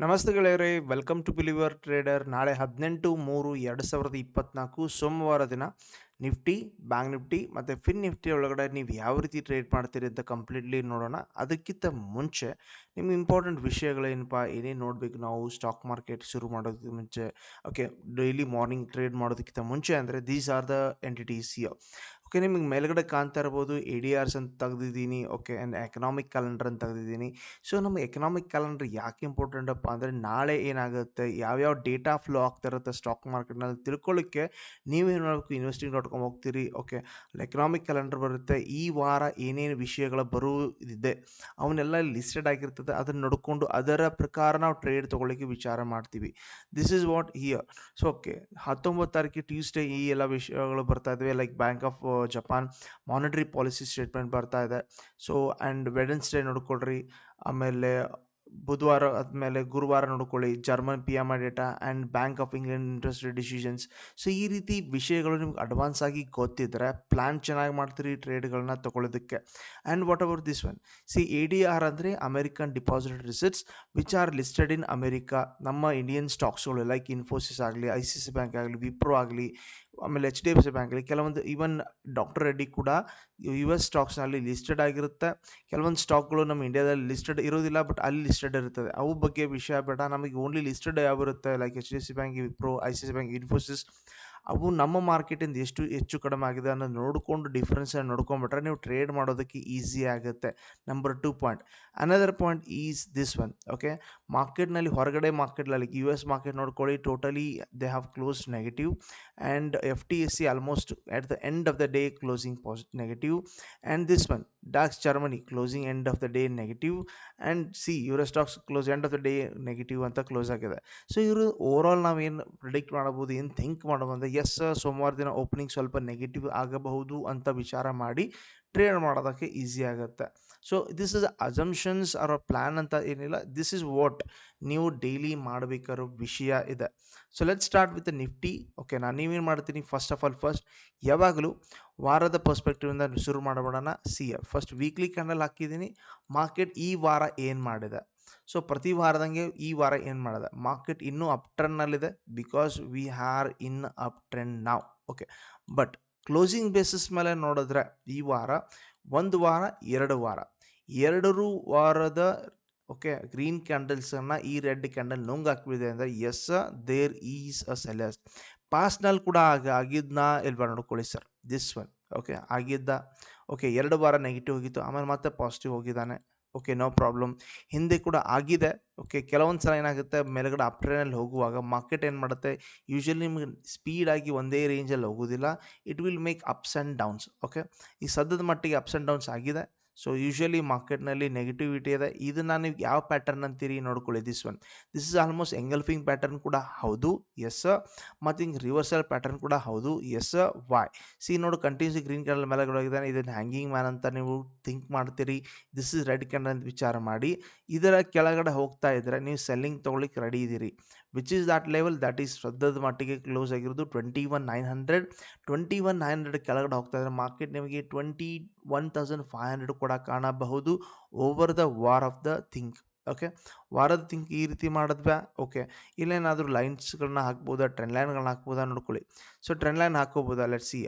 ನಮಸ್ತೆ ಗೆಳೆಯರೆ welcome to believer trader ನಾಳೆ ಹದಿನೆಂಟು ಮೂರು ಎರಡು ಸಾವಿರದ ಇಪ್ಪತ್ನಾಲ್ಕು ಸೋಮವಾರ ದಿನ ನಿಫ್ಟಿ ಬ್ಯಾಂಕ್ ನಿಫ್ಟಿ ಮತ್ತು ಫಿನ್ ನಿಫ್ಟಿ ಒಳಗಡೆ ನೀವು ಯಾವ ರೀತಿ ಟ್ರೇಡ್ ಮಾಡ್ತೀರಿ ಅಂತ ಕಂಪ್ಲೀಟ್ಲಿ ನೋಡೋಣ. ಅದಕ್ಕಿಂತ ಮುಂಚೆ ನಿಮ್ಗೆ ಇಂಪಾರ್ಟೆಂಟ್ ವಿಷಯಗಳೇನಪ್ಪ ಏನೇನು ನೋಡಬೇಕು ನಾವು ಸ್ಟಾಕ್ ಮಾರ್ಕೆಟ್ ಶುರು ಮಾಡೋದಕ್ಕೆ ಮುಂಚೆ ಓಕೆ ಡೈಲಿ ಮಾರ್ನಿಂಗ್ ಟ್ರೇಡ್ ಮಾಡೋದಕ್ಕಿಂತ ಮುಂಚೆ ಅಂದರೆ these are the entities okay, ನಿಮಗೆ ಮೇಲ್ಗಡೆ ಕಾಣ್ತಾ ಇರ್ಬೋದು ಎ ಡಿ ಆರ್ಸ್ ಅಂತ ತೆಗೆದಿದ್ದೀನಿ, ಓಕೆ ಆ್ಯಂಡ್ ಎಕನಾಮಿಕ್ ಕ್ಯಾಲೆಂಡರ್ ಅಂತ ತೆಗೆದಿದ್ದೀನಿ. ಸೊ ನಮ್ಮ ಎಕನಾಮಿಕ್ ಕ್ಯಾಲೆಂಡರ್ ಯಾಕೆ ಇಂಪಾರ್ಟೆಂಟ್ ಅಪ್ಪ ಅಂದರೆ, ನಾಳೆ ಏನಾಗುತ್ತೆ, ಯಾವ್ಯಾವ ಡೇಟಾ ಫ್ಲೋ ಆಗ್ತಾ ಇರುತ್ತೆ ಸ್ಟಾಕ್ ಮಾರ್ಕೆಟ್ನಲ್ಲಿ ತಿಳ್ಕೊಳ್ಳಿಕ್ಕೆ ನೀವೇನು ಮಾಡಬೇಕು ಇನ್ವೆಸ್ಟಿಂಗ್ ಡಾಟ್ ಕಾಮ್ ಹೋಗ್ತೀರಿ, ಓಕೆ. ಎಕನಾಮಿಕ್ ಕ್ಯಾಲೆಂಡರ್ ಬರುತ್ತೆ, ಈ ವಾರ ಏನೇನು ವಿಷಯಗಳು ಬರುವುದಿದೆ ಅವನ್ನೆಲ್ಲ ಲಿಸ್ಟೆಡ್ ಆಗಿರ್ತದೆ, ಅದನ್ನು ನೋಡಿಕೊಂಡು ಅದರ ಪ್ರಕಾರ ನಾವು ಟ್ರೇಡ್ ತೊಗೊಳ್ಳಿಕ್ಕೆ ವಿಚಾರ ಮಾಡ್ತೀವಿ. This is what here so okay, ಹತ್ತೊಂಬತ್ತು ತಾರೀಕು ಟ್ಯೂಸ್ಡೇ ಈ ಎಲ್ಲ ವಿಷಯಗಳು ಬರ್ತಾ ಇದ್ದಾವೆ like bank of Japan monetary policy statement ಬರ್ತಾ ಇದೆ. ಸೊ ಆ್ಯಂಡ್ ವೆಡನ್ಸ್ಡೇ ನೋಡ್ಕೊಳ್ರಿ. ಆಮೇಲೆ ಬುಧವಾರ ಆದಮೇಲೆ ಗುರುವಾರ ನೋಡ್ಕೊಳ್ಳಿ. German P M I data and Bank of England interest decisions so ಈ ರೀತಿ ವಿಷಯಗಳು ನಿಮ್ಗೆ ಅಡ್ವಾನ್ಸ್ ಆಗಿ ಗೊತ್ತಿದ್ದರೆ ಪ್ಲ್ಯಾನ್ ಚೆನ್ನಾಗಿ ಮಾಡ್ತೀರಿ ಟ್ರೇಡ್ಗಳನ್ನ ತೊಗೊಳ್ಳೋದಕ್ಕೆ. And what are this one C A D R ಅಂದರೆ American deposit receipts which are listed in America ನಮ್ಮ ಇಂಡಿಯನ್ ಸ್ಟಾಕ್ಸ್ಗಳು ಲೈಕ್ ಇನ್ಫೋಸಿಸ್ ಆಗಲಿ ಐ ಸಿ ಸಿ ಬ್ಯಾಂಕ್ ಆಗಲಿ ವಿಪ್ರೋ ಆಗಲಿ ಆಮೇಲೆ H D F C bank ಆಗಲಿ ಕೆಲವೊಂದು ಈವನ್ ಡಾಕ್ಟರ್ ರೆಡ್ಡಿ ಕೂಡ ಯು ಎಸ್ ಸ್ಟಾಕ್ಸ್ನಲ್ಲಿ ಲಿಸ್ಟೆಡ್ ಆಗಿರುತ್ತೆ. ಕೆಲವೊಂದು ಸ್ಟಾಕ್ಗಳು ನಮ್ಮ ಇಂಡಿಯಾದಲ್ಲಿ ಲಿಸ್ಟೆಡ್ ಇರೋದಿಲ್ಲ ಬಟ್ ಅಲ್ಲಿ ಲಿಸ್ಟೆಡ್ ಇರ್ತದೆ ಅವು ಬಗ್ಗೆ ವಿಷಯ ಬೇಡ. ನಮಗೆ ಓನ್ಲಿ ಲಿಸ್ಟೆಡ್ ಯಾವ ಇರುತ್ತೆ like H D F C bank Wipro I C C bank Infosys ಅವು ನಮ್ಮ ಮಾರ್ಕೆಟಿಂದ ಎಷ್ಟು ಹೆಚ್ಚು ಕಡಿಮೆ ಆಗಿದೆ ಅನ್ನೋದು ನೋಡಿಕೊಂಡು ಡಿಫ್ರೆನ್ಸ್ ನೋಡ್ಕೊಂಬಿಟ್ರೆ ನೀವು ಟ್ರೇಡ್ ಮಾಡೋದಕ್ಕೆ ಈಸಿ ಆಗುತ್ತೆ. Number two point another point is this one okay ಮಾರ್ಕೆಟ್ನಲ್ಲಿ ಹೊರಗಡೆ ಮಾರ್ಕೆಟ್ನಲ್ಲಿ ಯು ಎಸ್ ಮಾರ್ಕೆಟ್ ನೋಡ್ಕೊಳ್ಳಿ totally they have close negative and F T S C almost at the end of the day closing positive negative and this one DAX Germany closing end of the day negative and C Euro stocks close end of the day negative ಅಂತ close ಆಗಿದೆ. So ಇವರು overall ನಾವೇನು predict ಮಾಡಬಹುದು, ಏನು think ಮಾಡಬಹುದು ಅಂದರೆ S ಸೋಮವಾರ ದಿನ ಓಪನಿಂಗ್ ಸ್ವಲ್ಪ ನೆಗೆಟಿವ್ ಆಗಬಹುದು ಅಂತ ವಿಚಾರ ಮಾಡಿ ಟ್ರೇಡ್ ಮಾಡೋದಕ್ಕೆ ಈಸಿ ಆಗುತ್ತೆ. ಸೊ ದಿಸ್ ಇಸ್ ಅಸಂಪ್ಷನ್ಸ್ ಅವರ ಪ್ಲ್ಯಾನ್ ಅಂತ ಏನಿಲ್ಲ. ದಿಸ್ ಇಸ್ ವಾಟ್ ನೀವು ಡೈಲಿ ಮಾಡಬೇಕಾರೋ ವಿಷಯ ಇದೆ. So let start with Nifty okay ನಾನು ನೀವೇನು ಮಾಡ್ತೀನಿ? ಫಸ್ಟ್ ಆಫ್ ಆಲ್ ಫಸ್ಟ್ ಯಾವಾಗಲೂ ವಾರದ ಪರ್ಸ್ಪೆಕ್ಟಿವಿಂದ ಶುರು ಮಾಡಬೇಡೋಣ. See a first weekly candle ಹಾಕಿದ್ದೀನಿ. ಮಾರ್ಕೆಟ್ ಈ ವಾರ ಏನು ಮಾಡಿದೆ? ಸೊ ಪ್ರತಿ ವಾರದಂಗೆ ಈ ವಾರ ಏನು ಮಾಡಿದೆ? ಮಾರ್ಕೆಟ್ ಇನ್ನೂ up ಟ್ರೆಂಡ್ನಲ್ಲಿದೆ because we are in up trend ನಾವು ಓಕೆ ಬಟ್ ಕ್ಲೋಸಿಂಗ್ ಬೇಸಿಸ್ ಮೇಲೆ ನೋಡಿದ್ರೆ ಈ ವಾರ ಒಂದು ವಾರ, ಎರಡು ವಾರ. ಎರಡರೂ ವಾರದ, ಓಕೆ, ಗ್ರೀನ್ ಕ್ಯಾಂಡಲ್ಸನ್ನು ಈ ರೆಡ್ ಕ್ಯಾಂಡಲ್ ನುಂಗ್ ಹಾಕ್ಬಿದೆ ಅಂದರೆ, yes there is a sellers ಪಾಸ್ನಲ್ಲಿ ಕೂಡ ಆಗ ಆಗಿದ್ದನ್ನ ಎಲ್ಲಿ ನೋಡ್ಕೊಳ್ಳಿ ಸರ್, ದಿಸ್ ಒನ್, ಓಕೆ, ಆಗಿದ್ದ, ಓಕೆ, ಎರಡು ವಾರ ನೆಗೆಟಿವ್ ಹೋಗಿತ್ತು, ಆಮೇಲೆ ಮತ್ತೆ ಪಾಸಿಟಿವ್ ಹೋಗಿದ್ದಾನೆ. ಓಕೆ ನೋ ಪ್ರಾಬ್ಲಮ್ ಹಿಂದೆ ಕೂಡ ಆಗಿದೆ. ಓಕೆ ಕೆಲವೊಂದು ಸಲ ಏನಾಗುತ್ತೆ? ಮೇಲುಗಡೆ ಅಪ್ ಟ್ರೈನಲ್ಲಿ ಹೋಗುವಾಗ ಮಾರ್ಕೆಟ್ ಏನು ಮಾಡುತ್ತೆ? ಯೂಶ್ವಲಿ ನಿಮಗೆ ಸ್ಪೀಡಾಗಿ ಒಂದೇ ರೇಂಜಲ್ಲಿ ಹೋಗೋದಿಲ್ಲ. It will make ups and downs okay ಈ ಸದ್ಯದ ಮಟ್ಟಿಗೆ ಅಪ್ಸ್ ಆ್ಯಂಡ್ ಡೌನ್ಸ್ ಆಗಿದೆ. ಸೊ ಯೂಶ್ವಲಿ ಮಾರ್ಕೆಟ್ನಲ್ಲಿ ನೆಗೆಟಿವಿಟಿ ಇದೆ. ಇದನ್ನು ನೀವು ಯಾವ ಪ್ಯಾಟರ್ನ್ ಅಂತೀರಿ ನೋಡ್ಕೊಳ್ಳಿ this one this is almost engulfing pattern ಕೂಡ ಹೌದು ಎಸ್ ಮತ್ತು ಹಿಂಗೆ ರಿವರ್ಸಲ್ ಪ್ಯಾಟರ್ನ್ ಕೂಡ ಹೌದು ಎಸ್ ವಾಯ್ ಸಿ ನೋಡು ಕಂಟಿನ್ಯೂಸ್ ಗ್ರೀನ್ ಕ್ಯಾಂಡಲ್ ಮೇಲೆ ಹೋಗಿದ್ದಾನೆ. ಇದನ್ನು ಹ್ಯಾಂಗಿಂಗ್ ಮ್ಯಾನ್ ಅಂತ ನೀವು ಥಿಂಕ್ ಮಾಡ್ತೀರಿ. ದಿಸ್ ಇಸ್ ರೆಡ್ ಕ್ಯಾಂಡಲ್ ಅಂತ ವಿಚಾರ ಮಾಡಿ. ಇದರ ಕೆಳಗಡೆ ಹೋಗ್ತಾ ಇದ್ದರೆ ನೀವು ಸೆಲ್ಲಿಂಗ್ ತೊಗೊಳಿಕ್ಕೆ ರೆಡಿ ಇದ್ದೀರಿ which is that level that is ಸದ್ಯದ ಮಟ್ಟಿಗೆ ಕ್ಲೋಸ್ ಆಗಿರೋದು twenty one nine hundred twenty one nine hundred ಕೆಳಗಡೆ ಹೋಗ್ತಾ ಇದ್ದರೆ ಮಾರ್ಕೆಟ್ ನಿಮಗೆ twenty one thousand five hundred ಕೂಡ ಕಾಣಬಹುದು over the war of the think okay ವಾರದ ಥಿಂಕ್ ಈ ರೀತಿ ಮಾಡಿದ್ವಾ? ಓಕೆ ಇಲ್ಲೇನಾದರೂ ಲೈನ್ಸ್ಗಳನ್ನ ಹಾಕ್ಬೋದಾ? ಟ್ರೆಂಡ್ ಲೈನ್ಗಳನ್ನ ಹಾಕ್ಬೋದಾ? ನೋಡ್ಕೊಳ್ಳಿ. ಸೊ ಟ್ರೆಂಡ್ ಲೈನ್ ಹಾಕೋಬೋದಾ ಲೆಟ್ ಸಿ